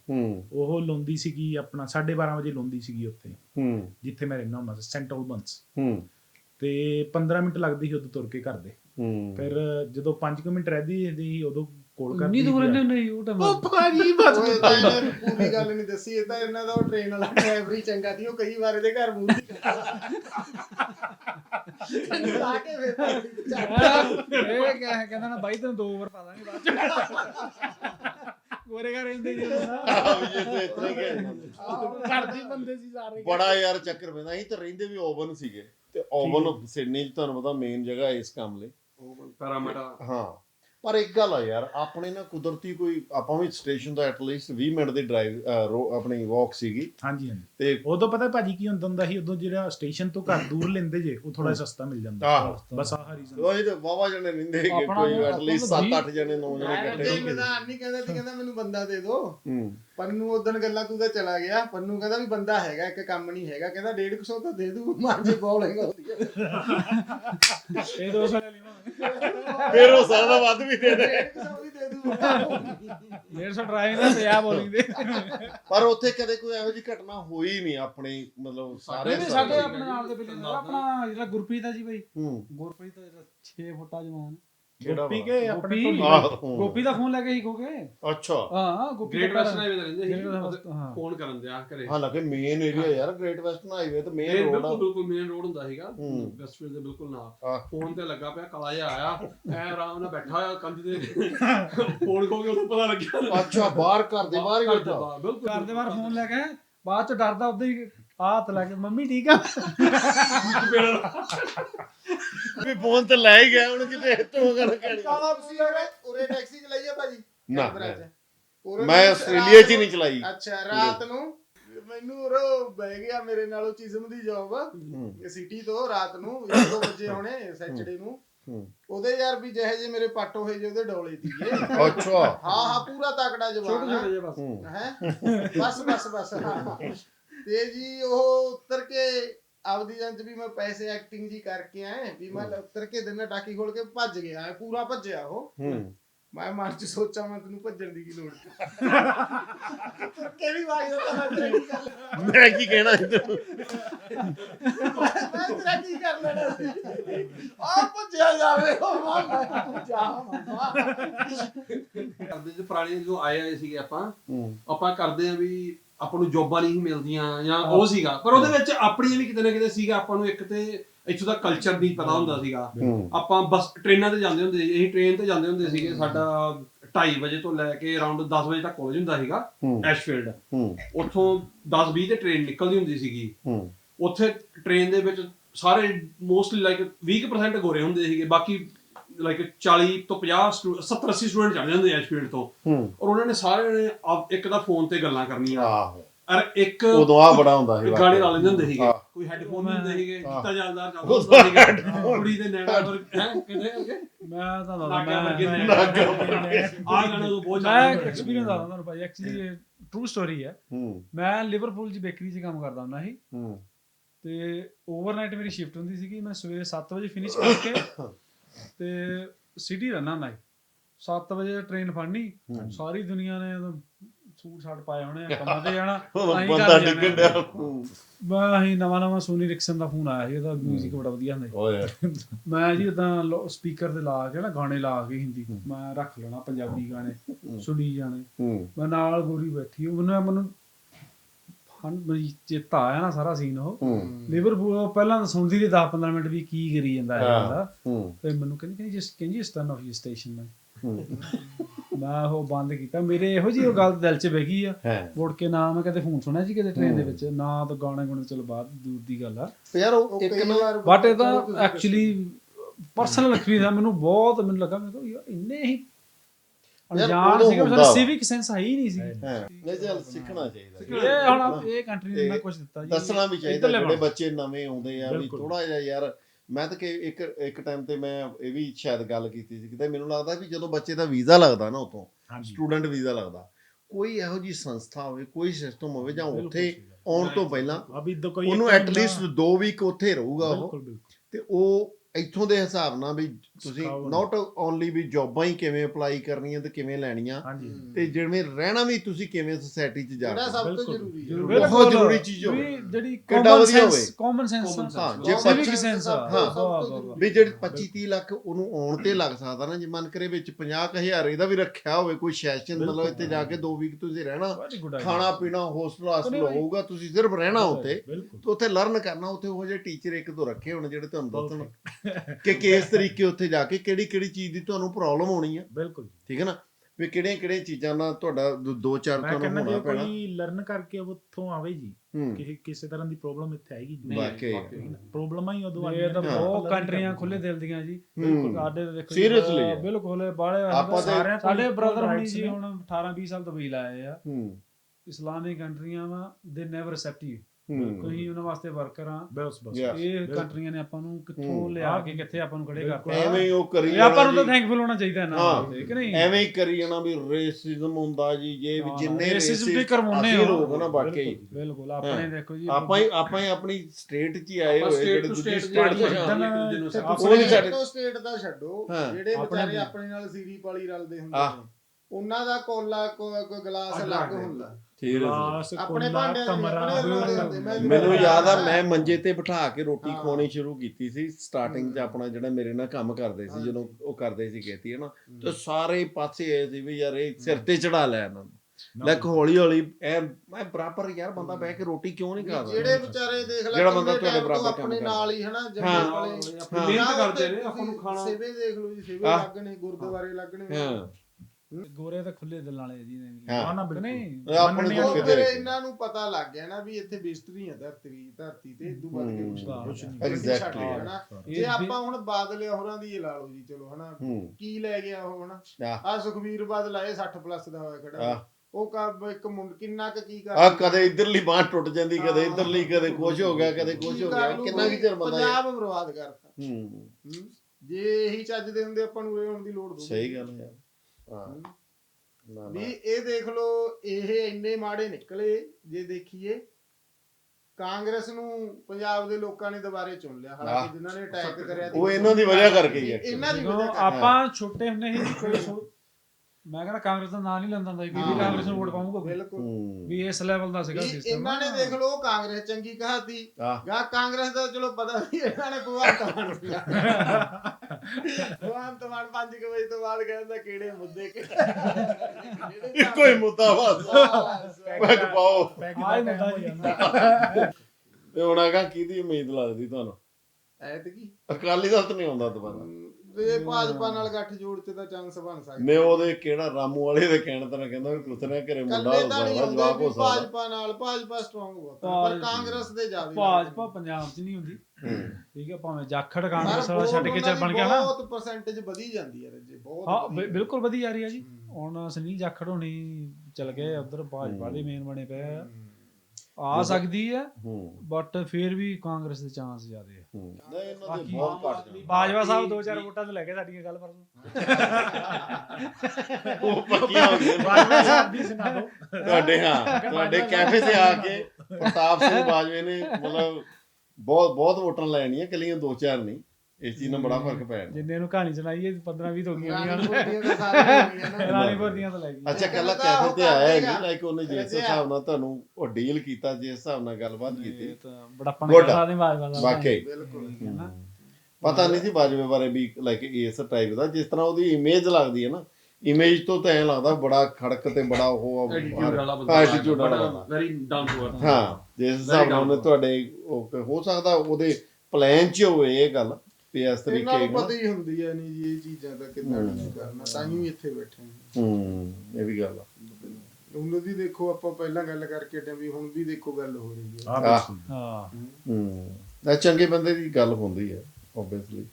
ਉਹ ਲਾਉਂਦੀ ਸੀਗੀ ਆਪਣਾ 12:30 ਵਜੇ ਲਾਉਂਦੀ ਸੀਗੀ ਉੱਥੇ ਹੂੰ। ਜਿੱਥੇ ਮੈਂ ਰਹਿੰਦਾ ਹੁੰਦਾ ਸੀ ਸੈਂਟ ਆਲਬਨਸ ਹੂੰ। ਤੇ 15 ਮਿੰਟ ਲੱਗਦੀ ਸੀ ਉਦੋਂ ਤੁਰ ਕੇ ਘਰ ਦੇ। ਫਿਰ ਜਦੋਂ 5 ਮਿੰਟ ਰਹਿੰਦੀ ਸੀ ਉਦੋਂ ਕੋਲ ਕਰਦੀ ਦੂਰ ਸੀ ਰਹਿੰਦੇ ਹੁੰਦੇ ਸੀ ਉਹ ਟਾਈਮ ਉਹ ਭਾਜੀ ਬਸ। ਤਾਂ ਪੂਰੀ ਗੱਲ ਨਹੀਂ ਦੱਸੀ ਇਹ ਤਾਂ ਇਹਨਾਂ ਦਾ ਉਹ ਟ੍ਰੇਨ ਵਾਲਾ ਡਰਾਈਵਰ ਹੀ ਚੰਗਾ ਸੀ ਉਹ ਕਈ ਵਾਰ ਇਹਦੇ ਘਰ ਮੂੰਹ ਦੀ ਲਾ ਕੇ ਫਿਰ ਇਹ ਕਹਿ- ਕਹਿੰਦਾ ਨਾ ਬਾਈ ਤੈਨੂੰ ਦੋ ਵਾਰ ਪਾ ਦਾਂਗੇ ਬਾਅਦ ਚ। ਗੋਰੇ ਘਰ ਰਹਿੰਦੇ ਜੀ। ਆਹ ਇਹ ਤੇ ਇਤਨੇ ਕੇ ਘਰ ਦੇ ਬੰਦੇ ਸੀ ਸਾਰੇ। ਬੜਾ ਯਾਰ ਚੱਕਰ ਪੈਂਦਾ ਅਸੀਂ ਤਾਂ ਰਹਿੰਦੇ ਵੀ ਓਵਨ ਸੀਗੇ। ਤੇ ਓਵਨ ਸਿਡਨੀ ਚ ਤੁਹਾਨੂੰ ਪਤਾ ਮੇਨ ਜਗ੍ਹਾ ਇਸ ਕੰਮ ਲਈ। ਪੈਰਾਮੀਟਰ। ਹਾਂ। ਪਰ ਇੱਕ ਗੱਲ ਆ ਯਾਰ ਆਪਣੇ ਨਾ ਕੁਦਰਤੀ ਕੋਈ ਆਪਾਂ ਵੀ ਸਟੇਸ਼ਨ ਤੋਂ ਐਟਲੀਸਟ 20 ਮਿੰਟ ਦੀ ਡਰਾਈਵ ਆਪਣੀ ਵਾਕ ਸੀਗੀ। ਹਾਂਜੀ ਹਾਂਜੀ। ਤੇ ਉਦੋਂ ਪਤਾ ਭਾਜੀ ਕੀ ਹੁੰਦਾ ਹੁੰਦਾ ਸੀ ਉਦੋਂ ਜਿਹੜਾ ਸਟੇਸ਼ਨ ਤੋਂ ਘਰ ਦੂਰ ਲੈਂਦੇ ਜੇ ਉਹ ਥੋੜਾ ਸਸਤਾ ਮਿਲ ਜਾਂਦਾ। ਬਸ ਆਹ ਰੀਜ਼ਨ ਉਹ ਇਹ ਵਾਵਾ ਜਣੇ ਨਿੰਦੇ ਹੈਗੇ ਆਪਣਾ ਕੋਈ ਆਪਾਂ ਐਟਲੀਸਟ ਤਾਂ 7-8 ਜਣੇ 9 ਜਣੇ ਇਕੱਠੇ ਹੋ ਗਏ ਮੈਦਾਨ ਨਹੀਂ ਕਹਿੰਦਾ ਸੀ ਕਹਿੰਦਾ ਮੈਨੂੰ ਬੰਦਾ ਦੇ ਦਿਓ ਹੂੰ। ਪੰਨੂ ਉਦੋਂ ਗੱਲਾਂ ਤੂੰ ਤਾਂ ਚਲਾ ਗਿਆ ਪੰਨੂ ਕਹਿੰਦਾ ਵੀ ਬੰਦਾ ਹੈਗਾ ਇੱਕ ਕੰਮ ਨਹੀਂ ਹੈਗਾ ਕਹਿੰਦਾ 150 ਤਾਂ ਦੇ ਦੂ ਮਾਰ ਜੇ ਬੋਲਿੰਗ ਹੁੰਦੀ ਹੈ ਇਹ ਦੋ ਸਾਲ ਲਈ ਫਿਰ ਉਹ ਸਾਰਾ ਵੱਧ ਵੀ ਦੇ ਦੇ। 150 ਵੀ ਦੇ ਦੂ। 150 ਡਰਾਈਵਿੰਗ ਦਾ ਪਿਆ ਬੋਲਿੰਗ ਦੇ। ਪਰ ਉੱਥੇ ਕਦੇ ਕੋਈ ਇਹੋ ਜਿਹੀ ਘਟਨਾ ਹੋਈ ਨਹੀਂ ਆਪਣੇ ਮਤਲਬ ਸਾਰੇ ਨਹੀਂ ਸਾਡੇ ਆਪਣੇ ਨਾਲ ਦੇ ਬਿੱਲੀ ਆਪਣਾ ਜਿਹੜਾ ਗੁਰਪ੍ਰੀਤ ਆ ਜੀ ਬਾਈ। ਹੂੰ। ਗੁਰਪ੍ਰੀਤ ਦਾ ਜਿਹੜਾ 6 ਫੁੱਟਾ ਜਵਾਨ। ਕਿਹੜਾ ਗੋਪੀ? ਕੇ ਆਪਣੇ ਗੋਪੀ। ਢੋਲੀ ਆਹੋ। ਗੋਪੀ ਦਾ ਫੋਨ ਲੈ ਕੇ ਹੀ ਖੋਗੇ ਅੱਛਾ। ਹਾਂ ਗੋਪੀ ਗ੍ਰੇਟ ਦਾ ਵੈਸਟਰਨ ਹਾਈਵੇ ਤੇ ਰਹਿੰਦੇ Great ਸੀ Western, ਉਹਦੇ ਹਾਂ। ਫੋਨ ਕਰਨ ਦਿਆ ਘਰੇ। ਹਾਲਾਂਕਿ ਮੇਨ ਏਰੀਆ ਯਾਰ ਗ੍ਰੇਟ ਵੈਸਟਰਨ ਹਾਈਵੇ ਤੇ ਮੇਨ ਇਹ ਰੋਡ ਆ। ਬਿਲਕੁਲ ਮੇਨ ਰੋਡ ਹੁੰਦਾ ਸੀਗਾ। ਹੂੰ। ਵੈਸਟਫੀਲਡ ਦੇ ਬਿਲਕੁਲ ਨਾਲ। ਫੋਨ ਤੇ ਲੱਗਾ ਪਿਆ ਕਾਲਾ ਜਿਹਾ ਆਇਆ। ਐ ਆਰਾਮ ਨਾਲ ਬੈਠਾ ਹੋਇਆ ਕੰਧ ਦੇ ਫੋਨ ਖੋ ਕੇ ਉਹਨੂੰ ਪਤਾ ਲੱਗਿਆ। ਅੱਛਾ ਬਾਹਰ ਘਰ ਦੇ ਬਾਹਰ ਹੀ ਘਰ ਦੇ ਬੈਠਾ ਬਾਹਰ, ਬਿਲਕੁਲ। ਘਰ ਦੇ ਬਾਹਰ ਫੋਨ ਲੈ ਕੇ ਬਾਅਦ ਚ ਡਰਦਾ ਉਦਾਂ ਹੀ ਹੱਥ ਲਾ ਕੇ ਮੰਮੀ ਠੀਕ ਆ। ਵੀ ਫੋਨ ਤੇ ਲੈ ਹੀ ਗਿਆ ਹੁਣ ਕਿਤੇ ਇੱਥੋਂ ਕਰ ਕਹਿਣੀ ਕਾਲਾ ਤੁਸੀਂ ਉਰੇ ਉਰੇ ਟੈਕਸੀ ਚਲਾਈਏ ਭਾਜੀ ਨਾ, ਕੈਨਬਰਾ ਚ। ਉਰੇ ਮੈਂ ਆਸਟ੍ਰੇਲੀਆ 'ਚ ਹੀ ਨਹੀਂ ਚਲਾਈ। ਅੱਛਾ ਰਾਤ ਨੂੰ ਮੈਨੂੰ ਉਰੋ ਬਹਿ ਗਿਆ ਮੇਰੇ ਨਾਲੋਂ ਚੀਜ਼ਮ ਦੀ ਜੌਬ ਹੂੰ। ਇਹ ਸਿਟੀ ਤੋਂ ਰਾਤ ਨੂੰ 1 ਵਜੇ ਆਉਣੇ ਸੈਚਰਡੇ ਨੂੰ। ਹੂੰ। ਉਹਦੇ ਯਾਰ ਵੀ ਜਿਹੇ ਜੇ ਮੇਰੇ ਪੱਟ ਹੋਏ ਜੇ ਉਹਦੇ ਡੋਲੇ ਦੀਏ ਅੱਛਾ। ਹਾਂ ਹਾਂ ਪੂਰਾ ਤਕੜਾ ਛੋਟੇ ਜਵਾਨ ਛੋਟੇ ਜਿਹੇ ਬਸ। ਹੂੰ। ਹੈ? ਬਸ ਬਸ ਬਸ ਹਾਂ। ਤੇ ਜੀ ਉਹ ਉੱਤਰ ਕੇ ਆਪਦੀ ਜੰਜ ਵੀ ਮੈਂ ਪੈਸੇ ਐਕਟਿੰਗ ਜੀ ਕਰਕੇ ਆਏ ਵੀ ਮੈਂ ਉੱਤਰ ਕੇ ਦਿਨ ਟਾਕੀ ਖੋਲ ਕੇ ਭੱਜ ਗਿਆ ਪੂਰਾ ਭੱਜਿਆ ਉਹ। ਹੂੰ। ਮੈਂ ਮਨ ਚ ਸੋਚਾਂ ਮੈਂ ਤੈਨੂੰ ਭੱਜਣ ਦੀ ਕੀ ਲੋੜ ਕਿਹੜੀ ਵਾਰੀ ਦਾ ਮੈਂ ਤੇਰਾ ਮੈਂ ਕੀ ਕਹਿਣਾ ਇਹਨੂੰ? ਮੈਂ ਤੇਰਾ ਕੀ ਕਰ ਲੈਣਾ ਸੀ? ਆ ਭੱਜਿਆ ਜਾਵੇ ਉਹ ਮਾਂ ਜਾ ਮਾਂ। ਕਰਦੇ ਜੇ ਪੁਰਾਣੇ ਜੋ ਆਏ ਆਏ ਸੀਗੇ ਆਪਾਂ ਆਪਾਂ ਕਰਦੇ ਆ ਵੀ ਆਪਾਂ ਨੂੰ ਜੋਬਾਂ ਨਹੀਂ ਮਿਲਦੀਆਂ ਜਾਂ ਉਹ ਸੀਗਾ। ਪਰ ਉਹਦੇ ਵਿੱਚ ਆਪਣੀਆਂ ਵੀ ਕਿਤੇ ਨਾ ਕਿਤੇ ਸੀਗਾ ਆਪਾਂ ਨੂੰ ਇੱਕ ਤੇ ਇੱਥੋਂ ਦਾ ਕਲਚਰ ਨਹੀਂ ਪਤਾ ਹੁੰਦਾ ਸੀਗਾ। ਆਪਾਂ ਬਸ ਟ੍ਰੇਨਾਂ ਤੇ ਜਾਂਦੇ ਹੁੰਦੇ ਸੀ ਅਸੀਂ ਟ੍ਰੇਨ ਤੇ ਜਾਂਦੇ ਹੁੰਦੇ ਸੀਗੇ ਸਾਡਾ 2:30 ਵਜੇ ਤੋਂ ਲੈ ਕੇ ਅਰਾਊਂਡ 10 ਵਜੇ ਤੱਕ ਕਾਲਜ ਹੁੰਦਾ ਸੀਗਾ ਐਸ਼ਫੀਲਡ ਉੱਥੋਂ 10-20 ਤੇ ਟ੍ਰੇਨ ਨਿਕਲਦੀ ਹੁੰਦੀ ਸੀਗੀ। ਉੱਥੇ ਟ੍ਰੇਨ ਦੇ ਵਿੱਚ ਸਾਰੇ ਮੋਸਟਲੀ ਲਾਈਕ 20% ਗੋਰੇ ਹੁੰਦੇ ਸੀਗੇ ਬਾਕੀ ਲਾਈਕ 40 ਤੋਂ 50 70 80 ਸਟੂਡੈਂਟ ਚੜ ਜਾਂਦੇ ਐਸ਼ਫੀਲਡ ਤੋਂ। ਹੂੰ। ਔਰ ਉਹਨਾਂ ਨੇ ਸਾਰਿਆਂ ਨੇ ਆਪ- ਇੱਕ ਦਾ ਫੋਨ ਤੇ ਗੱਲਾਂ ਕਰਨੀਆਂ। ਆਹੋ। ਔਰ ਇੱਕ ਉਦੋਂ ਆ ਬੜਾ ਹੁੰਦਾ ਸੀ ਗਾਣੇ ਲਾ ਲੈਂਦੇ ਹੁੰਦੇ ਸੀਗੇ। ਹਾਂ। ਕੋਈ ਹੈੱਡਫੋਨ ਨਹੀਂ ਹੁੰਦੇ ਸੀਗੇ ਹਾਂ। ਜਿੱਤਾ ਜਾਂਦਾ ਚੱਲਦਾ ਹੁੰਦਾ ਸੀਗਾ ਕੁੜੀ ਦੇ ਨੈਣਾ ਪਰ ਹੈ ਕਿਤੇ ਅੱਗੇ ਮੈਂ ਤਾਂ ਦੱਸਦਾ ਨਾਗਿਆ ਵਰਗੇ ਮੈਂ। ਆ ਗਾਣਾ ਤੋਂ ਬਹੁਤ ਮੈਂ ਚੱਲਦਾ ਐਕਸਪੀਰੀਅੰਸ ਆਦਾ ਤੁਹਾਨੂੰ ਭਾਈ ਐਕਚੁਅਲੀ ਟਰੂ ਸਟੋਰੀ ਹੈ। ਹੂੰ। ਮੈਂ ਲਿਵਰਪੂਲ ਚ ਬੇਕਰੀ 'ਚ ਕੰਮ ਕਰਦਾ ਹੁੰਦਾ ਸੀ। ਹੂੰ। ਤੇ ਓਵਰਨਾਈਟ ਮੇਰੀ ਸ਼ਿਫਟ ਹੁੰਦੀ ਸੀਗੀ। ਮੈਂ ਸਵੇਰੇ 7 ਵਜੇ ਫਿਨਿਸ਼ ਕਰਕੇ ਤੇ ਸਿਟੀ ਰਹਿਣਾ ਸੀ। 7 ਵਜੇ ਟ੍ਰੇਨ ਫੜਨੀ ਸਾਰੀ ਦੁਨੀਆ ਨੇ ਉਦੋਂ ਸੂਟ ਸਾਟ ਪਾਏ ਹੋਣੇ ਆ, ਕੰਮਾਂ ਤੇ ਜਾਣਾ ਅਸੀਂ ਬੰਦਾ ਘਰ ਜਾਣਾ। ਮੈਂ ਅਸੀਂ ਨਵਾਂ ਨਵਾਂ ਸੋਨੀ ਰਿਕਸਨ ਦਾ ਫੋਨ ਆਇਆ ਸੀ ਉਹਦਾ 뮤직 ਬੜਾ ਵਧੀਆ ਹੁੰਦਾ ਸੀ। ਮੈਂ ਜੀ ਉਦਾਂ ਸਪੀਕਰ ਤੇ ਲਾ ਕੇ ਨਾ ਗਾਣੇ ਲਾ ਕੇ ਹਿੰਦੀ ਮੈਂ ਰੱਖ ਲੈਣਾ ਪੰਜਾਬੀ ਗਾਣੇ ਸੁਣੀ ਜਾਣੇ। ਮੈਂ ਨਾਲ ਗੋਰੀ ਬੈਠੀ ਉਹ ਮੈਨੂੰ ਚੇਤਾ ਆਇਆ ਨਾ ਸਾਰਾ ਸੀਨ ਉਹ। ਹੂੰ। ਲਿਵਰਪੂਲ ਪਹਿਲਾਂ ਤਾਂ ਸੁਣਦੀ ਰਹੀ 10 15 ਮਿੰਟ ਵੀ ਕੀ ਕਰੀ ਜਾਂਦਾ ਹੈ। ਬੰਦਾ। ਤੇ ਮੈਨੂੰ ਕਹਿੰਦੀ ਕਹਿੰਦੀ just can you stern off you station ਮੈਂ ਮੈਂ ਉਹ ਬੰਦ ਕੀਤਾ। ਮੇਰੇ ਇਹੋ ਜੀ ਉਹ ਗੱਲ ਦਿਲ 'ਚ ਬਹਿ ਗਈ ਆ। ਮੁੜ ਕੇ ਨਾ ਮੈਂ ਕਦੇ ਫੋਨ ਸੁਣਿਆ ਜੀ ਕਿਤੇ ਟ੍ਰੇਨ ਦੇ ਵਿੱਚ। ਨਾ ਤਾਂ ਗਾਣੇ ਗੁਣੇ ਚਲੋ ਬਾਅਦ ਦੂਰ ਦੀ ਗੱਲ ਆ। ਯਾਰ ਉਹ ਇੱਕ ਨਾ ਬਟ ਇਹ ਤਾਂ ਐਕਚੁਅਲੀ ਪਰਸਨਲ ਐਕਸਪੀਰੀਅੰਸ ਆ। ਮੈਨੂੰ ਬਹੁਤ ਮੈਨੂੰ ਲੱਗਾ ਮੈਨੂੰ ਯਾਰ ਇੰਨੇ ਹੀ ਅਣਜਾਣ ਸੀਗਾ ਹੁੰਦਾ ਸਾਡਾ ਵਾ। ਸਿਵਿਕ ਸੈਂਸ ਹੈ ਹੀ ਨਹੀਂ ਸੀ ਨਹੀਂ ਚੱਲ ਸਿੱਖਣਾ ਚਾਹੀਦਾ ਇਹ ਹੁਣ ਇਹ ਕੰਟਰੀ ਨੇ ਇੰਨਾ ਕੁਝ ਦਿੱਤਾ ਜੀ ਦੱਸਣਾ ਵੀ ਚਾਹੀਦਾ ਜਿਹੜੇ। ਬੱਚੇ ਨਵੇਂ ਆਉਂਦੇ ਆ ਵੀ। ਥੋੜਾ ਜਿਹਾ ਯਾਰ ਮੈਂ ਤਾਂ ਕਿ ਇੱਕ ਇੱਕ ਟਾਈਮ ਤੇ ਮੈਂ ਇਹ ਵੀ ਸ਼ਾਇਦ ਗੱਲ ਕੀਤੀ ਸੀ ਕਿਤੇ ਮੈਨੂੰ ਲੱਗਦਾ ਵੀ ਜਦੋਂ ਬੱਚੇ ਦਾ ਵੀਜ਼ਾ ਲੱਗਦਾ ਨਾ ਉਤੋਂ ਸਟੂਡੈਂਟ ਵੀਜ਼ਾ ਲੱਗਦਾ ਕੋਈ ਇਹੋ ਜੀ ਸੰਸਥਾ ਹੋਵੇ ਕੋਈ ਸਿਸਟਮ ਹੋਵੇ ਜਾਂ ਉੱਥੇ। ਆਉਣ ਤੋਂ ਪਹਿਲਾਂ ਉਹਨੂੰ ਐਟਲੀਸਟ 2 ਵੀਕ ਉੱਥੇ ਰਹੂਗਾ ਉਹ ਤੇ ਉਹ ਇੱਥੋਂ ਦੇ ਹਿਸਾਬ ਨਾਲ ਵੀ ਤੁਸੀਂ ਨਾਟ ਓਨਲੀ ਵੀ ਜੌਬਾਂ ਹੀ ਕਿਵੇਂ ਅਪਲਾਈ ਕਰਨੀਆਂ ਤੇ ਕਿਵੇਂ ਲੈਣੀਆਂ ਤੇ ਜਿਵੇਂ ਰਹਿਣਾ ਵੀ ਤੁਸੀਂ ਕਿਵੇਂ ਸੁਸਾਇਟੀ 'ਚ ਜਾ ਕੇ ਸਭ ਤੋਂ ਜ਼ਰੂਰੀ ਹੈ। ਬਹੁਤ ਜ਼ਰੂਰੀ ਚੀਜ਼ ਹੋਵੇ। ਵੀ ਜਿਹੜੀ ਕਾਮਨ ਵਧੀਆ ਸੈਂਸ ਹੋਵੇ। ਕਾਮਨ ਸੈਂਸ ਹਾਂ ਜੇ ਬਹੁਤ ਸਿਵਿਕ ਪੱਚੀ ਸੈਂਸ ਹਾਂ। ਵੀ ਜਿਹੜੇ 25 30 ਲੱਖ ਉਹਨੂੰ ਆਉਣ ਤੇ ਲੱਗ ਸਕਦਾ ਨਾ ਜੇ ਮਨ ਕਰੇ ਵਿੱਚ 50000 ਇਹਦਾ ਵੀ ਰੱਖਿਆ ਹੋਵੇ ਕੋਈ ਸੈਸ਼ਨ ਮਤਲਬ। ਇੱਥੇ ਜਾ ਕੇ 2 ਵੀਕ ਤੁਸੀਂ ਰਹਿਣਾ. ਖਾਣਾ ਪੀਣਾ ਹੋਸਟਲ ਹਾਸਟਲ। ਹੋਊਗਾ ਤੁਸੀਂ ਸਿਰਫ ਰਹਿਣਾ ਉੱਥੇ ਉੱਥੇ ਲਰਨ ਕਰਨਾ ਉੱਥੇ ਉਹ ਜਿਹੇ ਟੀਚਰ ਇੱਕ ਦੋ ਰੱਖੇ ਹੋਣ ਜਿਹੜੇ ਤੁਹਾਨੂੰ ਦੱਸਣ ਕਿ ਕਿਸ ਤਰੀਕੇ ਉੱਥੇ ਜਾ ਕੇ ਕਿਹੜੀ ਕਿਹੜੀ ਚੀਜ਼ ਦੀ ਤੁਹਾਨੂੰ ਪ੍ਰੋਬਲਮ ਹੋਣੀ ਆ। ਬਿਲਕੁਲ ਠੀਕ ਹੈ ਨਾ? ਵੀ ਕਿਹੜੀਆਂ ਕਿਹੜੀਆਂ ਚੀਜ਼ਾਂ ਨਾਲ ਤੁਹਾਡਾ ਦੋ- ਚਾਰ ਮੈਂ ਤੁਹਾਨੂੰ ਕਹਿੰਦਾ ਹੋਣਾ ਜੇ ਪੈਣਾ। ਕੋਈ ਲਰਨ ਕਰਕੇ ਉੱਥੋਂ ਆਵੇ ਜੀ ਕਿਸੇ ਕਿਸੇ ਤਰ੍ਹਾਂ ਦੀ ਪ੍ਰੋਬਲਮ ਇੱਥੇ ਆਏਗੀ ਜੀ। ਵਾਕਈ। ਪ੍ਰੋਬਲਮਾਂ ਹੀ ਉਦੋਂ ਇਹ ਤਾਂ ਹਾਂ। ਬਹੁਤ ਕੰਟਰੀਆਂ ਖੁੱਲੇ ਦਿਲ ਦੀਆਂ ਜੀ। ਹੂੰ। ਸਾਡੇ ਤਾਂ ਦੇਖੋ? ਅਹ ਬਿਲਕੁਲ ਬਾਲੇ ਆਪਾਂ ਤੇ- ਸਾਰਿਆਂ ਕੋਲ ਸਾਡੇ ਬ੍ਰਦਰ ਹੁਣੀ ਜੀ। ਹੁਣ 18 20 ਸਾਲ ਦੁਬਈ ਲਾਏ ਆ। ਹੂੰ। ਇਸਲਾਮਿਕ ਕੰਟਰੀਆਂ ਵਾ ਦੇ ਨੈਵਰ ਅਸੈਪਟ ਯੂ ਹੂੰ ਕੋਈ ਉਹਨਾਂ ਵਾਸਤੇ ਵਰਕਰ ਆ ਬਸ ਬਸ. ਇਹ ਬਿਲਕੁਲ। ਕੰਟਰੀਆਂ ਨੇ ਆਪਾਂ ਨੂੰ ਕਿੱਥੋਂ। ਲਿਆ ਕੇ ਕਿੱਥੇ ਆਪਾਂ ਨੂੰ ਖੜੇ ਬਿਲਕੁਲ। ਕਰਤਾ ਐਵੇਂ ਹੀ ਉਹ ਕਰੀ ਇਹ ਆਪਾਂ ਨੂੰ ਤਾਂ ਜਾਣਾ ਥੈਂਕਫੁਲ ਹੋਣਾ ਚਾਹੀਦਾ ਨਾ ਹਾਂ। ਕਿ ਨਹੀਂ ਐਵੇਂ ਹੀ ਕਰੀ ਜਾਣਾ ਵੀ ਰੇਸਿਜ਼ਮ ਹੁੰਦਾ ਜੀ ਜੇ ਵੀ ਜਿੰਨੇ ਵੀ ਕਰਵਾਉਂਦੇ ਅਸੀਂ ਹੋ। ਲੋਕ ਨਾ ਵਾਕਈ ਬਿਲਕੁਲ ਆਪਣੇ। ਦੇਖੋ ਜੀ ਆਪਾਂ ਹੀ ਆਪਾਂ ਹੀ ਆਪਣੀ ਸਟੇਟ 'ਚ ਹੀ ਆਏ ਹੋਏ ਜਿਹੜੇ ਦੂਜੀ ਸਟੇਟ ਜਾਣੀ ਨਹੀਂ ਸਟੇਟ ਦਾ ਛੱਡੋ। ਜਿਹੜੇ ਵਿਚਾਰੇ। ਆਪਣੇ ਨਾਲ ਸੀਰੀ ਪਾਲੀ ਰਲਦੇ ਹੁੰਦੇ। ਨੇ ਉਹਨਾਂ ਦਾ ਕੋਲਾ ਕੋਈ ਕੋਈ ਗਲਾਸ ਅਲੱਗ ਹੁੰਦਾ ਠੀਕ ਹੈ ਗਲਾਸ ਆਪਣੇ ਕੋਲਾ ਭਾਂਡਿਆਂ ਦੇ ਕਮਰਾ ਆਪਣੇ ਹੁੰਦੇ ਮੈਂ ਮੈਨੂੰ ਯਾਦ ਆ। ਮੈਂ ਮੰਜੇ ਤੇ ਬਿਠਾ ਕੇ ਰੋਟੀ ਹਾਂ। ਖਵਾਉਣੀ ਸ਼ੁਰੂ ਕੀਤੀ ਸੀ ਸਟਾਰਟਿੰਗ 'ਚ ਆਪਣਾ ਜਿਹੜਾ ਮੇਰੇ ਨਾਲ ਕੰਮ ਕਰਦੇ ਸੀ। ਜਦੋਂ ਉਹ ਕਰਦੇ ਸੀ ਖੇਤੀ ਹੈ। ਨਾ ਤੇ ਸਾਰੇ ਪਾਸੇ ਆਏ ਸੀ ਵੀ ਯਾਰ ਇਹ ਸਿਰ ਤੇ ਚੜਾ ਲੈ ਇਹਨਾਂ ਨੂੰ। ਲੈ ਹੌਲੀ ਹੌਲੀ ਐ ਮੈਂ ਬਰਾਬਰ ਯਾਰ ਬੰਦਾ ਬਹਿ ਕੇ ਰੋਟੀ ਕਿਉਂ ਨਹੀਂ ਖਾਦਾ? ਜਿਹੜੇ ਵਿਚਾਰੇ ਦੇਖ ਲੈ ਜਿਹੜਾ ਬੰਦਾ ਤੁਹਾਡੇ ਬਰਾਬਰ ਕੰਮ ਆਪਣੇ ਕਰਦਾ। ਨਾਲ ਹੀ ਹਨਾ ਜੰਮੇ। ਵਾਲੇ। ਆਪਣੀ ਮਿਹਨਤ ਕਰਦੇ ਨੇ ਆਪਾਂ ਨੂੰ ਖਾਣਾ। ਸੇਵੇ ਦੇਖ ਲਓ ਜੀ ਸੇਵੇ। ਲੱਗਣੇ ਗੁਰਦੁਆਰੇ ਲੱਗਣੇ। ਹਾਂ। ਗੋਰੇ ਤਾਂ ਖੁੱਲੇ ਦਿਲ ਵਾਲੇ ਜੀ ਨੇ ਹਾਂ। ਹਾਂ ਨਾ ਬਿਲਕੁਲ। ਨਹੀਂ ਆਪਣੇ ਮੰਨਣੇ ਫਿਰ ਇਹਨਾਂ ਨੂੰ ਪਤਾ ਲੱਗ ਗਿਆ ਨਾ ਵੀ ਇੱਥੇ ਬਿਸਤਰੀ ਹੈ ਧਰਤੀ ਧਰਤੀ ਤੇ ਇਦੋਂ ਵੱਧ ਕੇ ਕੁਛ ਹੂੰ। ਕੁਛ ਨਹੀਂ। Exactly. ਛੱਡ ਗਿਆ ਹਨਾ। ਇਹ ਜੇ ਵੀ- ਆਪਾਂ ਹੁਣ ਬਾਦਲ ਹੋਰਾਂ ਦੀ ਇਹ ਲਾ ਲਓ ਜੀ ਚਲੋ ਹਨਾ। ਹੂੰ। ਕੀ ਲੈ ਗਿਆ ਉਹ ਹਨਾ। ਆਹ। ਆ ਸੁਖਵੀਰ ਬਾਦਲ ਆਏ 60 ਪਲੱਸ ਦਾ ਹੋਇਆ ਖੜਾ। ਉਹ ਕਾ ਇੱਕ ਮੁੰਡ ਕਿੰਨਾ ਕੁ ਕੀ ਕਰ ਆ ਕਦੇ ਇਧਰਲੀ ਬਾਹ ਟੁੱਟ ਜਾਂਦੀ ਕਦੇ। ਇਧਰਲੀ ਕਦੇ ਕੁਝ ਹੋ ਗਿਆ ਕਦੇ ਕੁਝ ਹੋ ਗਿਆ। ਕਿੰਨਾ ਕੁ ਚਿਰ ਬੰਦਾ ਪੰਜਾਬ ਬਰਬਾਦ ਕਰਤਾ। ਹੂੰ। ਹੂੰ। ਜੇ ਇਹੀ ਚੱਜਦੇ ਹੁੰਦੇ ਆਪਾਂ ਨੂੰ ਇਹ ਹੋਣ ਦੀ ਲੋੜ ਨਹੀਂ ਸਹੀ ਗੱਲ ਹੈ। ਹਾਂ। ਵੀ ਇਹ ਦੇਖ ਲਓ ਇਹ ਇੰਨੇ ਮਾੜੇ ਨਿਕਲੇ ਜੇ ਦੇਖੀਏ। ਕਾਂਗਰਸ ਨੂੰ ਪੰਜਾਬ ਦੇ ਲੋਕਾਂ ਨੇ ਦੁਬਾਰੇ ਚੁਣ ਲਿਆ। ਹਾਲਾਂਕਿ ਜਿਨ੍ਹਾਂ ਨੇ ਅਟੈਕ ਕਰਿਆ ਉਹ ਇਹਨਾਂ ਦੀ ਵਜ੍ਹਾ ਕਰਕੇ ਹੀ ਹੈ ਇਹਨਾਂ ਦੀ ਵਜ੍ਹਾ ਕਰਕੇ। ਆਪਾਂ ਛੋਟੇ ਹੁੰਦੇ ਸੀ ਕੋਈ ਮੈਂ ਕਹਿੰਦਾ ਕਾਂਗਰਸ ਦਾ ਨਾਂ ਨਹੀਂ ਲੈਂਦਾ ਹੁੰਦਾ ਵੀ ਹਾਂ। ਵੀ ਕਾਂਗਰਸ ਨੂੰ ਵੋਟ ਪਾਉਂਗਾ ਕੋਈ। ਬਿਲਕੁਲ। ਹੂੰ। ਵੀ ਇਸ ਲੈਵਲ ਦਾ ਸੀਗਾ ਵੀ ਸਿਸਟਮ ਇਹਨਾਂ ਨੇ ਦੇਖ ਲਓ ਕਾਂਗਰਸ ਚੰਗੀ ਕਹਾਤੀ। ਆਹ। ਗਾ ਕਾਂਗਰਸ ਦਾ ਚਲੋ ਪਤਾ ਨਹੀਂ ਇਹਨਾਂ ਨੇ ਭਗਵੰਤ ਮਾਨ ਨੂੰ। ਭਗਵੰਤ ਮਾਨ 5 ਵਜੇ ਤੋਂ ਬਾਅਦ ਕਹਿੰਦਾ ਕਿਹੜੇ ਮੁੱਦੇ ਕਿ ਇੱਕੋ ਹੀ ਮੁੱਦਾ ਬਸ। ਪੈਗ ਪਾਓ। ਦਾ ਮੁੱਦਾ ਜੀ। ਤੇ ਹੁਣ ਆਗਾ ਕਿਹਦੀ ਉਮੀਦ ਲੱਗਦੀ ਤੁਹਾਨੂੰ? ਐਤਕੀ। ਅਕਾਲੀ ਦਲ ਤਾਂ ਨਹੀਂ ਆਉਂਦਾ ਦੁਬਾਰਾ। ਤੇ ਭਾਜਪਾ ਨਾਲ ਗੱਠ ਜੋੜ ਚ ਤਾਂ ਚਾਂਸ ਬਣ ਸਕਦਾ। ਨੇ ਉਹਦੇ ਕਿਹੜਾ ਰਾਮੂ ਵਾਲੇ ਦੇ ਕਹਿਣ ਤਾਂ ਕਹਿੰਦਾ ਵੀ ਕੁਤਨੇ ਘਰੇ ਮੁੰਡਾ ਹੋ ਸਕਦਾ ਜਵਾਬ ਹੋ ਸਕਦਾ ਭਾਜਪਾ ਨਾਲ ਭਾਜਪਾ ਸਟਰੋਂਗ ਹੈ, ਪਰ ਕਾਂਗਰਸ ਦੇ ਜ਼ਿਆਦਾ ਭਾਜਪਾ ਪੰਜਾਬ 'ਚ ਨਹੀਂ ਹੁੰਦੀ। ਠੀਕ ਹੈ ਭਾਵੇਂ ਜਾਖੜ ਕਾਂਗਰਸ ਵਾਲਾ ਛੱਡ ਕੇ ਚੱਲ ਬਣ ਗਿਆ ਨਾ। ਬਹੁਤ ਪਰਸੈਂਟੇਜ ਵਧੀ ਜਾਂਦੀ ਹੈ ਰੱਜੇ ਬਹੁਤ ਹਾਂ ਬਿਲਕੁਲ ਵਧੀ ਜਾ ਰਹੀ ਹੈ ਜੀ। ਹੁਣ ਸੁਨੀਲ ਜਾਖੜ ਹੋਣੀ ਚਲ ਗਏ ਉਧਰ ਭਾਜਪਾ ਦੇ ਮੇਨ ਬਣੇ ਪਏ ਆ। ਆ ਸਕਦੀ ਹੈ ਬਟ ਫਿਰ ਵੀ ਕਾਂਗਰਸ ਦੇ ਚਾਂਸ ਜ਼ਿਆਦੇ ਆ। ਨਹੀਂ ਇਹਨਾਂ ਦੇ ਬਾਕੀ ਬਹੁਤ ਘੱਟ ਜਾਂਦੇ। ਬਾਜਵਾ ਸਾਹਿਬ ਦੋ ਚਾਰ ਵੋਟਾਂ ਤੇ ਲੈ ਕੇ ਸਾਡੀਆਂ ਗੱਲ ਪਰਸੋਂ। ਉਹ ਪੱਕੀਆਂ ਹੋ ਗਈਆਂ। ਬਾਜਵਾ ਸਾਹਿਬ ਦੀ ਸੁਣਾ ਦਿਓ। ਤੁਹਾਡੇ ਹਾਂ ਤੁਹਾਡੇ ਕੈਫੇ ਤੇ ਆ ਕੇ ਪ੍ਰਤਾਪ ਸਿੰਘ ਬਾਜਵੇ ਨੇ ਮਤਲਬ ਬਹੁਤ ਬਹੁਤ ਵੋਟਾਂ ਲੈਣੀਆਂ ਕੱਲੀਆਂ ਦੋ ਚਾਰ ਨਹੀਂ। ਇਸ ਚੀਜ਼ ਨਾਲ ਬੜਾ ਫ਼ਰਕ ਪੈ ਜਾਣਾ ਜਿੰਨੇ ਨੂੰ ਕਹਾਣੀ ਸੁਣਾਈ ਹੈ 15 20 ਹੋ ਗਈਆਂ ਰਾਣੀਪੁਰ ਹੋਣੀਆਂ ਦੀਆਂ ਤਾਂ ਸਾਰੀਆਂ ਹੋ ਗਈਆਂ ਨਾ। ਰਾਣੀਪੁਰ ਦੀਆਂ ਤਾਂ ਲੈ ਗਈ ਅੱਛਾ ਕੱਲਾ ਕੈਫੇ ਤੇ ਆਇਆ ਹੈ ਨਹੀਂ ਲਾਈਕ ਉਹਨੇ ਜਿਸ। ਹਿਸਾਬ ਨਾਲ ਤੁਹਾਨੂੰ ਉਹ ਡੀਲ ਕੀਤਾ ਜਿਸ ਹਿਸਾਬ ਨਾਲ ਗੱਲਬਾਤ ਕੀਤੀ। ਤਾਂ Good. ਨੇ ਸਾਦੇ ਬਾਜਵਾ ਦਾ ਵਾਕਈ। ਬਿਲਕੁਲ। ਹੈ ਨਾ। ਪਤਾ ਨਹੀਂ ਸੀ ਬਾਜਵੇ ਬਾਰੇ ਵੀ ਲਾਈਕ ਇਸ ਟਾਈਪ ਦਾ ਜਿਸ ਤਰ੍ਹਾਂ ਉਹਦੀ ਇਮੇਜ ਲੱਗਦੀ ਹੈ ਨਾ ਇਮੇਜ ਤੋਂ ਤਾਂ ਐ ਲੱਗਦਾ ਬੜਾ ਖੜਕ ਤੇ ਬੜਾ ਉਹ ਐਟੀਟਿਊਡ ਵਾਲਾ। ਵੈਰੀ ਡਾਊਨ ਟੂ ਅਰਥ ਹਾਂ ਜਿਸ ਹਿਸਾਬ ਨਾਲ ਉਹਨੇ ਤੁਹਾਡੇ ਹੋ ਸਕਦਾ ਉਹਦੇ ਪਲਾਨ 'ਚ ਹੋਵੇ ਇਹ ਗੱਲ। ਵੀ ਇਸ ਤਰੀਕੇ ਨਾਲ ਪਤਾ ਹੀ ਹੁੰਦੀ ਹੈ ਨਹੀਂ ਜੀ ਇਹ ਚੀਜ਼ਾਂ ਦਾ ਕਿੱਦਾਂ ਨਹੀਂ ਕਰਨਾ ਤਾਂ ਹੀ ਇੱਥੇ ਬੈਠੇ ਹਾਂ। ਹੂੰ ਇਹ ਵੀ ਗੱਲ ਆ। ਹੁਣ ਦੀ ਦੇਖੋ ਆਪਾਂ ਪਹਿਲਾਂ ਗੱਲ ਕਰਕੇ ਹਟੇ ਵੀ ਹੁਣ ਵੀ ਦੇਖੋ ਗੱਲ ਹੋ ਰਹੀ ਹੈ। ਹਾਂ ਹੂੰ। ਇਹ ਚੰਗੇ ਬੰਦੇ ਦੀ ਗੱਲ ਹੁੰਦੀ ਹੈ ਆਬਵੀਅਸਲੀ